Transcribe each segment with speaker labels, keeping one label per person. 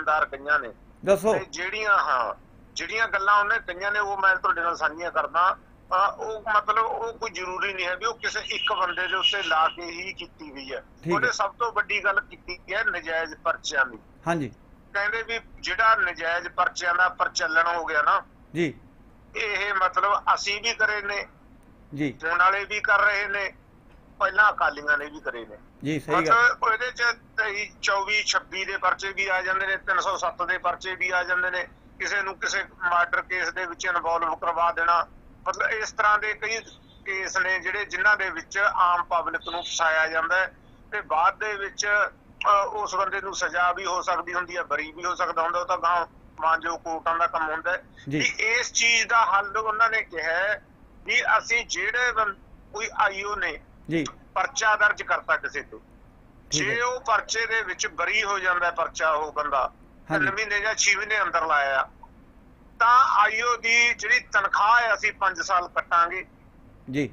Speaker 1: ਬਿਆਨਦਾਰ ਕਈਆਂ ਨੇ।
Speaker 2: ਦੱਸੋ।
Speaker 1: ਜਿਹੜੀਆਂ ਹਾਂ ਜਿਹੜੀਆਂ ਗੱਲਾਂ ਉਹਨੇ ਕਈਆਂ ਨੇ ਉਹ ਮੈਂ ਤੁਹਾਡੇ ਨਾਲ ਸਾਂਝੀਆਂ ਕਰਦਾ। ਉਹ ਮਤਲਬ ਉਹ ਕੋਈ ਜ਼ਰੂਰੀ ਨਹੀਂ ਹੈ ਵੀ ਉਹ ਕਿਸੇ ਇੱਕ ਬੰਦੇ ਦੇ ਉੱਤੇ ਲਾ ਕੇ ਹੀ ਕੀਤੀ ਗਈ ਹੈ।
Speaker 2: ਠੀਕ ਹੈ।
Speaker 1: ਉਹਨੇ ਸਭ ਤੋਂ ਵੱਡੀ ਗੱਲ ਕੀਤੀ ਹੈ ਨਜਾਇਜ਼ ਪਰਚਿਆਂ ਦੀ।
Speaker 2: ਹਾਂਜੀ।
Speaker 1: ਕਹਿੰਦੇ ਵੀ ਜਿਹੜਾ ਨਜਾਇਜ਼ ਪਰਚਿਆਂ ਦਾ ਪ੍ਰਚਲਨ ਹੋ ਗਿਆ ਨਾ
Speaker 2: ਜੀ।
Speaker 1: ਇਹ ਮਤਲਬ ਅਸੀਂ ਵੀ ਕਰੇ ਨੇ
Speaker 2: ਜੀ।
Speaker 1: ਹੁਣ ਵਾਲੇ ਵੀ ਕਰ ਰਹੇ ਨੇ ਪਹਿਲਾਂ ਅਕਾਲੀਆਂ ਨੇ ਵੀ ਕਰੇ ਨੇ।
Speaker 2: ਜੀ ਸਹੀ ਗੱਲ।
Speaker 1: ਉਹਦੇ ਚ 23 24 26 ਦੇ ਪਰਚੇ ਵੀ ਆ ਜਾਂਦੇ ਨੇ 307 ਦੇ ਪਰਚੇ ਵੀ ਆ ਜਾਂਦੇ ਨੇ। ਕਿਸੇ ਨੂੰ ਕਿਸੇ ਮਰਡਰ ਕੇਸ ਦੇ ਵਿੱਚ ਇਨਵੋਲਵ ਕਰਵਾ ਦੇਣਾ। ਮਤਲਬ ਇਸ ਤਰ੍ਹਾਂ ਦੇ ਕਈ ਕੇਸ ਨੇ ਜਿਹੜੇ ਜਿਨ੍ਹਾਂ ਦੇ ਵਿੱਚ ਆਮ ਪਬਲਿਕ ਨੂੰ ਫਸਾਇਆ ਜਾਂਦਾ ਤੇ ਬਾਅਦ ਦੇ ਵਿੱਚ ਉਸ ਬੰਦੇ ਨੂੰ ਸਜ਼ਾ ਵੀ ਹੋ ਸਕਦੀ ਹੁੰਦੀ ਹੈ ਬਰੀ ਵੀ ਹੋ ਸਕਦਾ ਹੁੰਦਾ ਉਹ ਤਾਂ ਗਾਂ ਮਾਨਜੋ ਕੋਰਟਾਂ ਦਾ ਕੰਮ ਹੁੰਦਾ ਹੈ। ਵੀ ਇਸ ਚੀਜ਼ ਦਾ ਹੱਲ ਉਹਨਾਂ ਨੇ ਕਿਹਾ ਵੀ ਅਸੀਂ ਜਿਹੜੇ ਕੋਈ ਆਈਓ ਨੇ
Speaker 2: ਜੀ।
Speaker 1: ਪਰਚਾ ਦਰਜ ਕਰਤਾ ਕਿਸੇ ਤੇ। ਜੇ ਉਹ ਪਰਚੇ ਦੇ ਵਿੱਚ ਬਰੀ ਹੋ ਜਾਂਦਾ ਪਰਚਾ ਉਹ ਬੰਦਾ। ਤਿੰਨ ਮਹੀਨੇ ਜਾਂ 6 ਮਹੀਨੇ ਅੰਦਰ ਲਾਇਆ। ਤਾਂ ਆਈਓ ਦੀ ਜਿਹੜੀ ਤਨਖਾਹ ਹੈ ਅਸੀਂ 5 ਸਾਲ ਕੱਟਾਂਗੇ।
Speaker 2: ਜੀ।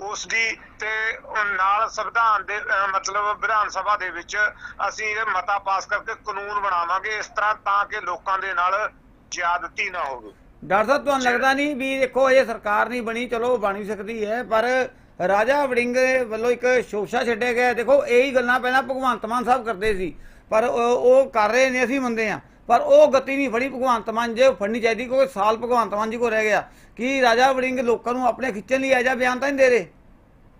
Speaker 1: ਉਸ ਦੀ ਤੇ ਉਹ ਨਾਲ ਸੰਵਿਧਾਨ ਦੇ ਮਤਲਬ ਵਿਧਾਨ ਸਭਾ ਦੇ ਵਿੱਚ ਅਸੀਂ ਇਹ ਮਤਾ ਪਾਸ ਕਰਕੇ ਕਾਨੂੰਨ ਬਣਾਵਾਂਗੇ ਇਸ ਤਰ੍ਹਾਂ ਤਾਂ ਕਿ ਲੋਕਾਂ ਦੇ ਨਾਲ ਜ਼ਿਆਦਤੀ ਨਾ ਹੋਵੇ।
Speaker 2: ਡਾਕਟਰ ਸਾਹਿਬ ਤੁਹਾਨੂੰ ਲੱਗਦਾ ਨਹੀਂ ਵੀ ਦੇਖੋ ਇਹ ਸਰਕਾਰ ਨਹੀਂ ਬਣੀ ਚਲੋ ਬਣ ਵੀ ਸਕਦੀ ਹੈ ਪਰ ਰਾਜਾ ਵੜਿੰਗ ਵੱਲੋਂ ਇੱਕ ਸ਼ੋਸ਼ਾ ਛੱਡਿਆ ਗਿਆ। ਦੇਖੋ ਇਹੀ ਗੱਲਾਂ ਪਹਿਲਾਂ ਭਗਵੰਤ ਮਾਨ ਸਾਹਿਬ ਕਰਦੇ ਸੀ। ਪਰ ਉਹ ਕਰ ਰਹੇ ਨੇ ਅਸੀਂ ਮੰਨਦੇ ਆ ਪਰ ਉਹ ਗਤੀ ਨਹੀਂ ਫੜੀ ਭਗਵੰਤ ਮਾਨ ਜੇ ਫੜਨੀ ਚਾਹੀਦੀ ਕੋਈ ਸਾਲ ਭਗਵੰਤ ਮਾਨ ਜੀ ਕੋ ਰਹਿ ਗਿਆ। ਕੀ ਰਾਜਾ ਵੜਿੰਗ ਲੋਕਾਂ ਨੂੰ ਆਪਣੇ ਖਿੱਚਣ ਲਈ ਐਜਾ ਬਿਆਨ ਤਾਂ ਨਹੀਂ ਦੇ ਰਹੇ?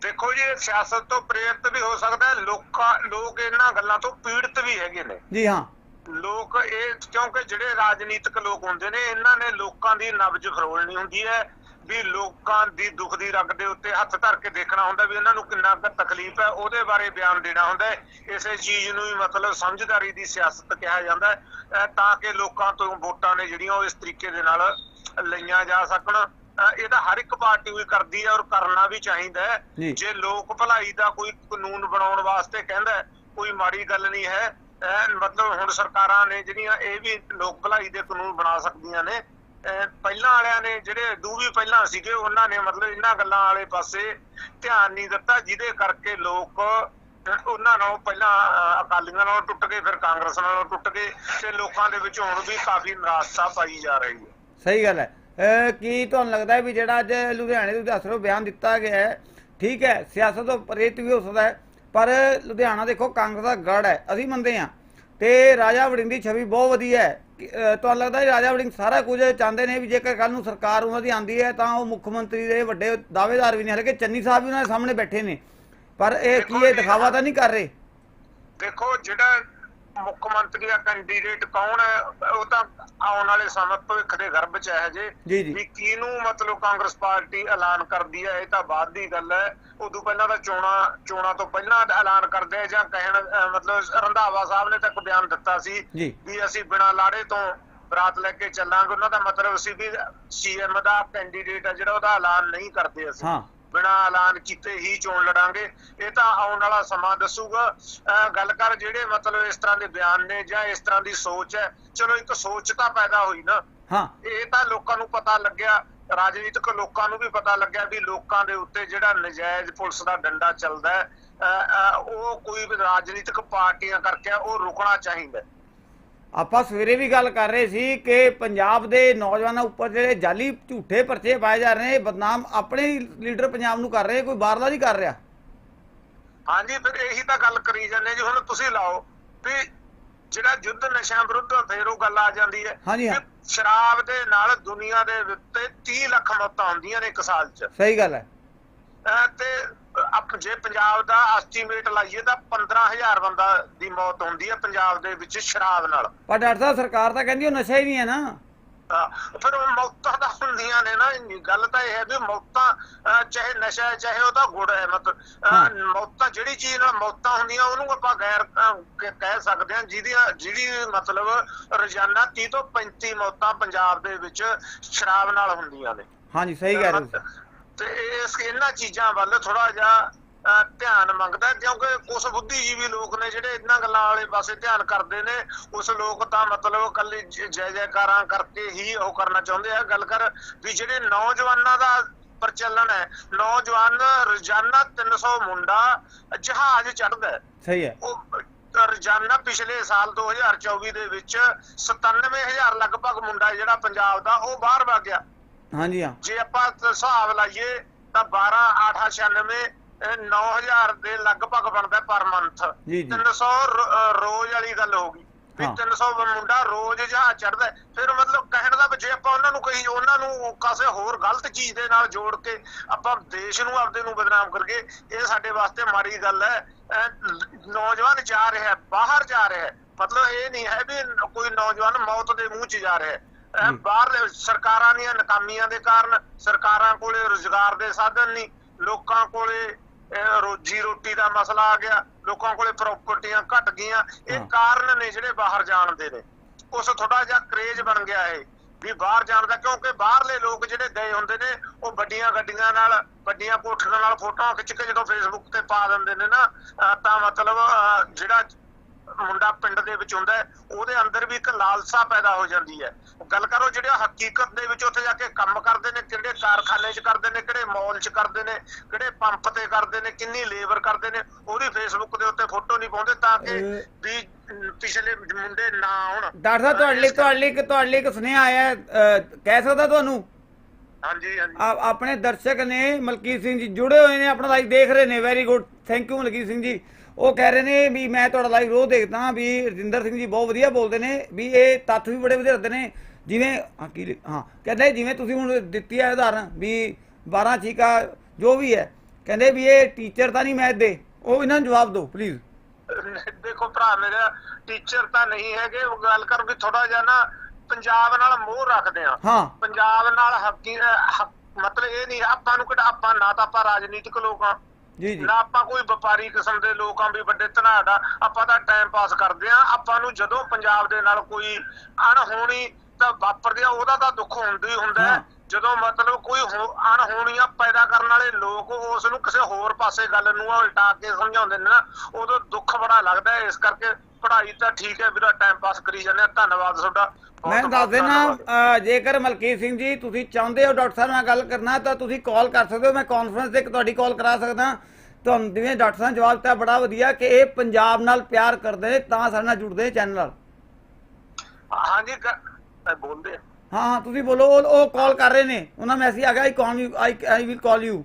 Speaker 1: ਦੇਖੋ ਜੀ ਸਿਆਸਤ ਤੋਂ ਪ੍ਰੇਰਿਤ ਵੀ ਹੋ ਸਕਦਾ ਲੋਕਾਂ ਲੋਕ ਇਹਨਾਂ ਗੱਲਾਂ ਤੋਂ ਪੀੜਤ ਵੀ ਹੈਗੇ ਨੇ।
Speaker 2: ਜੀ ਹਾਂ।
Speaker 1: ਲੋਕ ਇਹ ਕਿਉਂਕਿ ਜਿਹੜੇ ਰਾਜਨੀਤਿਕ ਲੋਕ ਹੁੰਦੇ ਨੇ ਇਹਨਾਂ ਨੇ ਲੋਕਾਂ ਦੀ ਨਬਜ ਫਰੋਲਣੀ ਹੁੰਦੀ ਹੈ। ਵੀ ਲੋਕਾਂ ਦੀ ਦੁੱਖ ਦੀ ਰਗ ਦੇ ਉੱਤੇ ਹੱਥ ਧਰ ਕੇ ਦੇਖਣਾ ਹੁੰਦਾ ਵੀ ਉਹਨਾਂ ਨੂੰ ਕਿੰਨਾ ਕੁ ਤਕਲੀਫ ਹੈ ਉਹਦੇ ਬਾਰੇ ਬਿਆਨ ਦੇਣਾ ਹੁੰਦਾ ਹੈ। ਇਸੇ ਚੀਜ਼ ਨੂੰ ਹੀ ਮਤਲਬ ਸਮਝਦਾਰੀ ਦੀ ਸਿਆਸਤ ਕਿਹਾ ਜਾਂਦਾ ਤਾਂ ਕਿ ਲੋਕਾਂ ਤੋਂ ਵੋਟਾਂ ਨੇ ਜਿਹੜੀਆਂ ਉਹ ਇਸ ਤਰੀਕੇ ਦੇ ਨਾਲ ਲਈਆਂ ਜਾ ਸਕਣ। ਅਹ ਇਹਦਾ ਹਰ ਇੱਕ ਪਾਰਟੀ ਵੀ ਕਰਦੀ ਹੈ ਔਰ ਕਰਨਾ ਵੀ ਚਾਹੀਦਾ। ਹੈ। ਜੇ। ਲੋਕ ਭਲਾਈ ਦਾ ਕੋਈ ਕਾਨੂੰਨ ਬਣਾਉਣ ਵਾਸਤੇ ਕਹਿੰਦਾ ਹੈ, ਕੋਈ ਮਾੜੀ ਗੱਲ ਨਹੀਂ ਹੈ ਇਹ ਮਤਲਬ ਹੁਣ ਸਰਕਾਰਾਂ ਨੇ ਜਿਹੜੀਆਂ ਇਹ ਵੀ ਲੋਕ ਭਲਾਈ ਦੇ ਕਾਨੂੰਨ ਬਣਾ ਸਕਦੀਆਂ ਨੇ ਪਹਿਲਾਂ ਵਾਲਿਆਂ ਨੇ ਜਿਹੜੇ ਦੂ ਵੀ ਪਹਿਲਾਂ ਸੀਗੇ, ਉਹਨਾਂ ਨੇ ਮਤਲਬ ਇਹਨਾਂ ਗੱਲਾਂ ਵਾਲੇ ਪਾਸੇ ਧਿਆਨ ਨਹੀਂ ਦਿੱਤਾ, ਜਿਹਦੇ ਕਰਕੇ ਲੋਕ ਉਹਨਾਂ ਨਾਲੋਂ ਪਹਿਲਾਂ ਅਕਾਲੀਆਂ ਨਾਲੋਂ ਟੁੱਟ ਗਏ, ਫਿਰ ਕਾਂਗਰਸ ਨਾਲੋਂ ਟੁੱਟ ਗਏ ਤੇ ਲੋਕਾਂ ਦੇ ਵਿੱਚ ਹੁਣ ਵੀ ਕਾਫੀ ਨਿਰਾਸ਼ਾ ਪਾਈ ਜਾ ਰਹੀ ਹੈ।
Speaker 2: ਸਹੀ ਗੱਲ ਹੈ। ਕੀ ਤੁਹਾਨੂੰ ਲੱਗਦਾ ਹੈ ਵੀ ਜਿਹੜਾ ਅੱਜ ਲੁਧਿਆਣੇ ਦੇ ਦੱਸ ਰਹੇ ਬਿਆਨ ਦਿੱਤਾ ਗਿਆ ਹੈ, ਠੀਕ ਹੈ, ਸਿਆਸਤ ਤੋਂ ਪ੍ਰੇਰਿਤ ਵੀ ਹੋ ਸਕਦਾ ਹੈ, ਪਰ ਲੁਧਿਆਣਾ ਦੇਖੋ ਕਾਂਗਰਸ ਦਾ ਗੜ ਹੈ, ਅਸੀਂ ਮੰਨਦੇ ਹਾਂ। ਤੇ ਰਾਜਾ ਵੜਿੰਦੀ ਛਵੀ ਬਹੁਤ ਵਧੀਆ ਹੈ। ਤੁਹਾਨੂੰ ਲੱਗਦਾ ਰਾਜਾ ਵੜਿੰਗ ਸਾਰਾ ਕੁਝ ਚਾਹੁੰਦੇ ਨੇ ਵੀ ਜੇਕਰ ਕੱਲ ਨੂੰ ਸਰਕਾਰ ਉਹਨਾਂ ਦੀ ਆਂਦੀ ਹੈ ਤਾਂ ਉਹ ਮੁੱਖ ਮੰਤਰੀ ਦੇ ਵੱਡੇ ਦਾਅਵੇਦਾਰ ਵੀ ਨੇ, ਹਲਕੇ ਚੰਨੀ ਸਾਹਿਬ ਵੀ ਉਹਨਾਂ ਦੇ ਸਾਹਮਣੇ ਬੈਠੇ ਨੇ। ਪਰ ਇਹ ਕੀ ਇਹ ਦਿਖਾਵਾ ਤਾਂ ਨਹੀਂ ਕਰ ਰਹੇ?
Speaker 1: ਦੇਖੋ, ਜਿਹੜਾ ਮੁੱਖ ਮੰਤਰੀ ਦਾ ਕੈਂਡੀਡੇਟ ਕੌਣ ਹੈ ਉਹ ਤਾਂ ਆਉਣ ਵਾਲੇ ਸਮੇਂ ਭਵਿੱਖ ਦੇ ਗਰਭ ਚ ਹੈ
Speaker 2: ਜੀ।
Speaker 1: ਵੀ ਕਿਹਨੂੰ ਮਤਲਬ ਕਾਂਗਰਸ ਪਾਰਟੀ ਐਲਾਨ ਕਰਦੀ ਹੈ ਇਹ ਤਾਂ ਬਾਅਦ ਦੀ ਗੱਲ ਹੈ ਉਦੋਂ ਪਹਿਲਾਂ ਤਾਂ ਚੋਣਾਂ ਚੋਣਾਂ ਤੋਂ ਪਹਿਲਾਂ ਐਲਾਨ ਕਰਦੇ ਆ ਜਾਂ ਕਹਿਣ ਮਤਲਬ ਰੰਧਾਵਾ ਸਾਹਿਬ ਨੇ ਤਾਂ ਇੱਕ ਬਿਆਨ ਦਿੱਤਾ ਸੀ। ਵੀ ਅਸੀਂ ਬਿਨਾਂ ਲਾੜੇ ਤੋਂ ਬਰਾਤ ਲੈ ਕੇ ਚੱਲਾਂਗੇ ਉਹਨਾਂ ਦਾ ਮਤਲਬ ਸੀ ਵੀ ਸੀਐਮ ਦਾ ਕੈਂਡੀਡੇਟ ਹੈ ਜਿਹੜਾ ਉਹਦਾ ਐਲਾਨ ਨਹੀਂ ਕਰਦੇ ਅਸੀਂ
Speaker 2: ਹਾਂ।
Speaker 1: ਬਿਨਾ ਐਲਾਨ ਕੀਤੇ ਹੀ ਚੋਣ ਲੜਾਂਗੇ। ਇਹ ਤਾਂ ਆਉਣ ਵਾਲਾ ਸਮਾਂ ਦੱਸੂਗਾ। ਗੱਲ ਕਰ ਜਿਹੜੇ ਮਤਲਬ ਇਸ ਤਰ੍ਹਾਂ ਦੇ ਬਿਆਨ ਨੇ ਜਾਂ ਇਸ ਤਰ੍ਹਾਂ ਦੀ ਸੋਚ ਹੈ। ਚਲੋ ਇੱਕ ਸੋਚ ਤਾਂ ਪੈਦਾ ਹੋਈ ਨਾ।
Speaker 2: ਹਾਂ।
Speaker 1: ਇਹ ਤਾਂ ਲੋਕਾਂ ਨੂੰ ਪਤਾ ਲੱਗਿਆ। ਰਾਜਨੀਤਿਕ ਲੋਕਾਂ ਨੂੰ ਵੀ ਪਤਾ ਲੱਗਿਆ ਵੀ ਲੋਕਾਂ ਦੇ ਉੱਤੇ ਜਿਹੜਾ ਨਜਾਇਜ਼ ਪੁਲਿਸ ਦਾ ਡੰਡਾ ਚੱਲਦਾ ਹੈ ਉਹ ਕੋਈ ਵੀ ਰਾਜਨੀਤਿਕ ਪਾਰਟੀਆਂ ਕਰਕੇ ਉਹ ਰੁਕਣਾ ਚਾਹੀਦਾ।
Speaker 2: ਆਪਾਂ ਸਵੇਰੇ ਵੀ ਗੱਲ ਕਰ ਰਹੇ ਸੀ ਕਿ ਪੰਜਾਬ ਦੇ ਨੌਜਵਾਨਾਂ ਉੱਪਰ ਜਿਹੜੇ ਜਾਲੀ ਝੂਠੇ ਪਰਚੇ ਪਾਏ ਜਾ ਰਹੇ ਨੇ ਬਦਨਾਮ ਆਪਣੇ ਹੀ ਲੀਡਰ ਪੰਜਾਬ ਨੂੰ ਕਰ ਰਹੇ ਕੋਈ ਬਾਹਰਲਾ ਨਹੀਂ ਕਰ ਰਿਹਾ?
Speaker 1: ਹਾਂਜੀ ਫਿਰ ਇਹੀ ਤਾਂ ਗੱਲ ਕਰੀ ਜਾਂਦੇ ਜੀ ਹੁਣ ਤੁਸੀਂ ਲਾਓ ਵੀ ਜਿਹੜਾ ਯੁੱਧ ਨਸ਼ਿਆਂ ਵਿਰੁੱਧ ਫੇਰ ਉਹ ਗੱਲ ਆ ਜਾਂਦੀ ਹੈ
Speaker 2: ਹਾਂਜੀ,
Speaker 1: ਸ਼ਰਾਬ ਦੇ ਨਾਲ ਦੁਨੀਆ ਦੇ ਉੱਤੇ 30 ਲੱਖ ਮੌਤਾਂ ਹੁੰਦੀਆਂ ਨੇ ਇੱਕ ਸਾਲ 'ਚ।
Speaker 2: ਸਹੀ ਗੱਲ ਹੈ।
Speaker 1: ਤੇ ਅਪ ਜੇ ਪੰਜਾਬ ਦਾ ਐਸਟੀਮੇਟ ਲਾਈਏ ਤਾਂ 15000 ਬੰਦਾ ਦੀ ਮੌਤ ਹੁੰਦੀ ਹੈ ਪੰਜਾਬ ਦੇ ਵਿੱਚ ਸ਼ਰਾਬ ਨਾਲ
Speaker 2: ਪਰ ਡਾਕਟਰ ਸਾਹਿਬ ਸਰਕਾਰ ਤਾਂ ਕਹਿੰਦੀ ਉਹ ਨਸ਼ਾ ਹੀ ਨਹੀਂ ਹੈ ਨਾ
Speaker 1: ਫਿਰ ਉਹ ਮੌਤਾਂ ਤਾਂ ਹੁੰਦੀਆਂ ਨੇ ਨਾ ਗੱਲ ਤਾਂ ਇਹ ਹੈ ਵੀ ਮੌਤਾਂ ਚਾਹੇ ਨਸ਼ਾ ਹੈ ਚਾਹੇ ਉਹਦਾ ਗੁੜ ਹੈ ਮਤਲਬ। ਮੌਤਾਂ ਜਿਹੜੀ ਚੀਜ਼ ਨਾਲ ਮੌਤਾਂ ਹੁੰਦੀਆਂ ਉਹਨੂੰ ਆਪਾਂ ਗੈਰ ਕਹਿ ਸਕਦੇ ਹਾਂ ਜਿਹਦੀਆਂ ਜਿਹੜੀ ਮਤਲਬ ਰੋਜ਼ਾਨਾ 30 ਤੋਂ 35 ਮੌਤਾਂ ਪੰਜਾਬ ਦੇ ਵਿੱਚ ਸ਼ਰਾਬ ਨਾਲ ਹੁੰਦੀਆਂ ਨੇ
Speaker 2: ਹਾਂਜੀ ਸਹੀ ਕਹਿ ਰਹੇ ਹੋ।
Speaker 1: ਤੇ ਇਸ ਇਹਨਾਂ ਚੀਜ਼ਾਂ ਵੱਲ ਥੋੜਾ ਜਿਹਾ ਧਿਆਨ ਮੰਗਦਾ ਕਿਉਂਕਿ ਕੁਝ ਬੁੱਧੀਜੀਵੀ ਲੋਕ ਨੇ ਜਿਹੜੇ ਇਹਨਾਂ ਗੱਲਾਂ ਵਾਲੇ ਪਾਸੇ ਧਿਆਨ ਕਰਦੇ ਨੇ ਉਸ ਲੋਕ ਤਾਂ ਮਤਲਬ ਕੱਲੀ ਜੈ ਜੈਕਾਰਾਂ ਕਰਕੇ ਹੀ ਉਹ ਕਰਨਾ ਚਾਹੁੰਦੇ ਆ। ਗੱਲ ਕਰ ਵੀ ਜਿਹੜੇ ਨੌਜਵਾਨਾਂ ਦਾ ਪ੍ਰਚਲਨ ਹੈ ਨੌਜਵਾਨ ਰੋਜ਼ਾਨਾ 300 ਮੁੰਡਾ ਜਹਾਜ਼ ਚੜਦਾ
Speaker 2: ਸਹੀ ਹੈ।
Speaker 1: ਉਹ ਰੋਜ਼ਾਨਾ ਪਿਛਲੇ ਸਾਲ 2024 ਦੇ ਵਿੱਚ 97000 ਲਗਭਗ ਮੁੰਡਾ ਜਿਹੜਾ ਪੰਜਾਬ ਦਾ ਉਹ ਬਾਹਰ ਵਗ ਗਿਆ।
Speaker 2: ਹਾਂਜੀ ਹਾਂ
Speaker 1: ਜੇ ਆਪਾਂ ਹਿਸਾਬ ਲਾਈਏ ਤਾਂ 12 8 96 9000 ਦੇ ਲਗਭਗ ਬਣਦਾ ਪਰ ਮੰਥ
Speaker 2: ਜੀ, ਜੀ।
Speaker 1: 300 ਰੋ- ਅਹ ਰੋਜ਼ ਵਾਲੀ ਗੱਲ ਹੋ ਗਈ ਵੀ
Speaker 2: ਹਾਂ।
Speaker 1: 300 ਮੁੰਡਾ ਰੋਜ਼ ਜਹਾਜ਼ ਚੜਦਾ। ਫਿਰ ਮਤਲਬ ਕਹਿਣ ਦਾ ਜੇ ਆਪਾਂ ਉਹਨਾਂ ਨੂੰ ਕਹੀ ਉਹਨਾਂ ਨੂੰ ਕਾਸੇ ਹੋਰ ਗਲਤ ਚੀਜ਼ ਦੇ ਨਾਲ ਜੋੜ ਕੇ ਆਪਾਂ ਦੇਸ਼ ਨੂੰ ਆਪਦੇ ਨੂੰ ਬਦਨਾਮ ਕਰਗੇ ਇਹ ਸਾਡੇ ਵਾਸਤੇ ਮਾੜੀ ਗੱਲ ਹੈ ਨੌਜਵਾਨ ਜਾ ਰਿਹਾ ਬਾਹਰ ਜਾ ਰਿਹਾ। ਮਤਲਬ ਇਹ ਨਹੀਂ ਹੈ ਵੀ ਕੋਈ ਨੌਜਵਾਨ ਮੌਤ ਦੇ ਮੂੰਹ 'ਚ ਜਾ ਰਿਹਾ ਹੈ। ਬਾਹਰਲੇ ਸਰਕਾਰਾਂ ਦੀਆਂ ਨਾਕਾਮੀਆਂ ਦੇ ਕਾਰਨ ਸਰਕਾਰਾਂ ਕੋਲੇ ਰੋਜ਼ਗਾਰ ਦੇ ਸਾਧਨ ਨਹੀਂ ਲੋਕਾਂ ਕੋਲੇ ਰੋਜੀ ਰੋਟੀ ਦਾ ਮਸਲਾ ਆ ਗਿਆ ਲੋਕਾਂ ਕੋਲੇ ਪ੍ਰਾਪਰਟੀਆਂ ਘਟ ਗਈਆਂ ਇਹ
Speaker 2: ਹਾਂ।
Speaker 1: ਕਾਰਨ ਨੇ ਜਿਹੜੇ ਬਾਹਰ ਜਾਣ ਦੇ ਨੇ ਉਸ ਥੋੜਾ ਜਿਹਾ ਕਰੇਜ ਬਣ ਗਿਆ ਇਹ ਵੀ ਬਾਹਰ ਜਾਣ ਦਾ ਕਿਉਂਕਿ ਬਾਹਰਲੇ ਲੋਕ ਜਿਹੜੇ ਗਏ ਹੁੰਦੇ ਨੇ ਉਹ ਵੱਡੀਆਂ ਗੱਡੀਆਂ ਨਾਲ ਵੱਡੀਆਂ ਕੋਠੀਆਂ ਨਾਲ ਫੋਟੋਆਂ ਖਿੱਚ ਕੇ ਜਦੋਂ ਫੇਸਬੁੱਕ ਤੇ ਪਾ ਦਿੰਦੇ ਨੇ ਨਾ ਤਾਂ ਮਤਲਬ ਜਿਹੜਾ ਮੁੰਡਾ ਪਿੰਡ ਦੇ ਵਿੱਚ ਹੁੰਦਾ ਉਹਦੇ ਅੰਦਰ ਵੀ ਇੱਕ ਲਾਲਸਾ ਪੈਦਾ ਹੋ ਜਾਂਦੀ ਹੈ। ਗੱਲ ਕਰੋ ਜਿਹੜੇ ਹਕੀਕਤ ਦੇ ਵਿੱਚ ਉੱਥੇ ਜਾ ਕੇ ਕੰਮ ਕਰਦੇ ਨੇ ਕਿਹੜੇ ਕਾਰਖਾਨੇ 'ਚ ਕਰਦੇ ਨੇ ਕਿਹੜੇ ਮਾਲ 'ਚ ਕਰਦੇ ਨੇ ਕਿਹੜੇ ਪੰਪ ਤੇ ਕਰਦੇ ਨੇ ਕਿੰਨੀ ਲੇਬਰ ਕਰਦੇ ਨੇ ਉਹਦੀ ਫੇਸਬੁੱਕ ਦੇ ਉੱਤੇ ਫੋਟੋ ਨਹੀਂ ਪਾਉਂਦੇ ਤਾਂ ਕਿ ਵੀ ਪਿਛਲੇ ਮੁੰਡੇ ਨਾ ਆਉਣ।
Speaker 2: ਡਾਕਟਰ ਸਾਹਿਬ ਤੁਹਾਡੇ ਲਈ ਤੁਹਾਡੇ ਲਈ ਤੁਹਾਡੇ ਲਈ ਇੱਕ ਸੁਨੇਹਾ ਆਇਆ ਕਹਿ ਸਕਦਾ ਤੁਹਾਨੂੰ?
Speaker 1: ਹਾਂਜੀ ਹਾਂਜੀ।
Speaker 2: ਆਪਣੇ ਦਰਸ਼ਕ ਨੇ ਮਲਕੀਤ ਸਿੰਘ ਜੀ ਜੁੜੇ ਹੋਏ ਨੇ ਆਪਣਾ ਲਾਈਵ ਦੇਖ ਰਹੇ ਨੇ very good thank you Malkit Singh ji. ਉਹ ਕਹਿ ਰਹੇ ਨੇ ਵੀ ਮੈਂ ਤੁਹਾਡਾ ਲਾਈਵ ਰੋਜ਼ ਦੇਖਦਾ ਵੀ ਰਜਿੰਦਰ ਸਿੰਘ ਜੀ ਬਹੁਤ ਵਧੀਆ ਬੋਲਦੇ ਨੇ ਵੀ ਇਹ ਤੱਥ ਵੀ ਬੜੇ ਵਧੀਆ ਰੱਖਦੇ ਨੇ ਜਿਵੇਂ ਹਾਂ ਕੀ ਹਾਂ ਕਹਿੰਦੇ ਜਿਵੇਂ ਤੁਸੀਂ ਹੁਣ ਦਿੱਤੀ ਹੈ ਉਦਾਹਰਨ ਵੀ 12 ਚੀਕਾ ਜੋ ਵੀ ਹੈ ਕਹਿੰਦੇ ਵੀ ਇਹ ਟੀਚਰ ਤਾਂ ਨਹੀਂ ਮੈਥ ਦੇ ਉਹ ਇਹਨਾਂ ਨੂੰ ਜਵਾਬ ਦਿਓ ਪਲੀਜ਼
Speaker 1: ਦੇਖੋ ਭਰਾ ਮੇਰਾ ਟੀਚਰ ਤਾਂ ਨਹੀਂ ਹੈਗੇ ਉਹ ਗੱਲ ਕਰ ਵੀ ਥੋੜਾ ਜਿਹਾ ਨਾ ਪੰਜਾਬ ਨਾਲ ਮੋਹ ਰੱਖਦੇ ਆ
Speaker 2: ਹਾਂ।
Speaker 1: ਪੰਜਾਬ ਨਾਲ ਹੱਕ- ਮਤਲਬ ਇਹ ਨਹੀਂ ਆਪਾਂ ਨੂੰ ਕਿਹੜਾ ਆਪਾਂ ਨਾ ਤਾਂ ਆਪਾਂ ਰਾਜਨੀਤਿਕ ਲੋਕ ਆ
Speaker 2: ਜੀ ਜੀ।
Speaker 1: ਨਾ ਆਪਾਂ ਕੋਈ ਵਪਾਰੀ ਕਿਸਮ ਦੇ ਲੋਕ ਵੀ ਵੱਡੇ ਧਨਾੜ ਆ ਆਪਾਂ ਤਾਂ ਟਾਈਮ ਪਾਸ ਕਰਦੇ ਆ ਆਪਾਂ ਨੂੰ ਜਦੋਂ ਪੰਜਾਬ ਦੇ ਨਾਲ ਕੋਈ ਅਣਹੋਣੀ ਤਾਂ ਵਾਪਰਦੀ ਆ ਉਹਦਾ ਤਾਂ ਦੁੱਖ ਹੁੰਦਾ ਹੀ ਹੁੰਦਾ। ਜਦੋਂ ਮਤਲਬ ਕੋਈ ਅਣਹੋਣੀਆਂ ਪੈਦਾ ਕਰਨ ਵਾਲੇ ਲੋਕ ਉਸ ਨੂੰ ਕਿਸੇ ਹੋਰ ਪਾਸੇ ਗੱਲ ਨੂੰ ਉਲਟਾ ਕੇ ਸਮਝਾਉਂਦੇ ਨੇ ਨਾ ਉਦੋਂ ਦੁੱਖ ਬੜਾ ਲੱਗਦਾ ਇਸ ਕਰਕੇ ਪੜ੍ਹਾਈ ਤਾਂ ਠੀਕ ਹੈ ਵੀਰਾ ਟਾਈਮ ਪਾਸ ਕਰੀ ਜਾਂਦੇ ਆ ਧੰਨਵਾਦ ਤੁਹਾਡਾ।
Speaker 2: ਮੈਂ ਦੱਸ ਦੇਣਾ ਜੇਕਰ ਮਲਕੀਤ ਸਿੰਘ ਜੀ ਤੁਸੀਂ ਚਾਹੁੰਦੇ ਹੋ ਡਾਕਟਰ ਸਾਹਿਬ ਨਾਲ ਗੱਲ ਕਰਨਾ ਤਾਂ ਤੁਸੀਂ ਕਾਲ ਕਰ ਸਕਦੇ ਹੋ ਮੈਂ ਕਾਨਫਰੰਸ ਤੇ ਤੁਹਾਡੀ ਕਾਲ ਕਰਾ ਸਕਦਾ। ਤੁਹਾਨੂੰ ਜਿਵੇਂ ਡਾਕਟਰ ਸਾਹਿਬ ਜਵਾਬ ਦਿੱਤਾ ਬੜਾ ਵਧੀਆ ਕਿ ਇਹ ਪੰਜਾਬ ਨਾਲ ਪਿਆਰ ਕਰਦੇ ਨੇ ਤਾਂ ਸਾਡੇ ਨਾਲ ਜੁੜਦੇ ਨੇ ਚੈਨਲ ਨਾਲ।
Speaker 1: ਹਾਂਜੀ ਬੋਲਦੇ
Speaker 2: ਹਾਂ ਹਾਂ ਤੁਸੀਂ ਬੋਲੋ ਉਹ- ਕਾਲ ਕਰ ਰਹੇ ਨੇ। ਉਹਨਾਂ ਮੈਸੇਜ ਆ ਗਿਆ I call you I will call you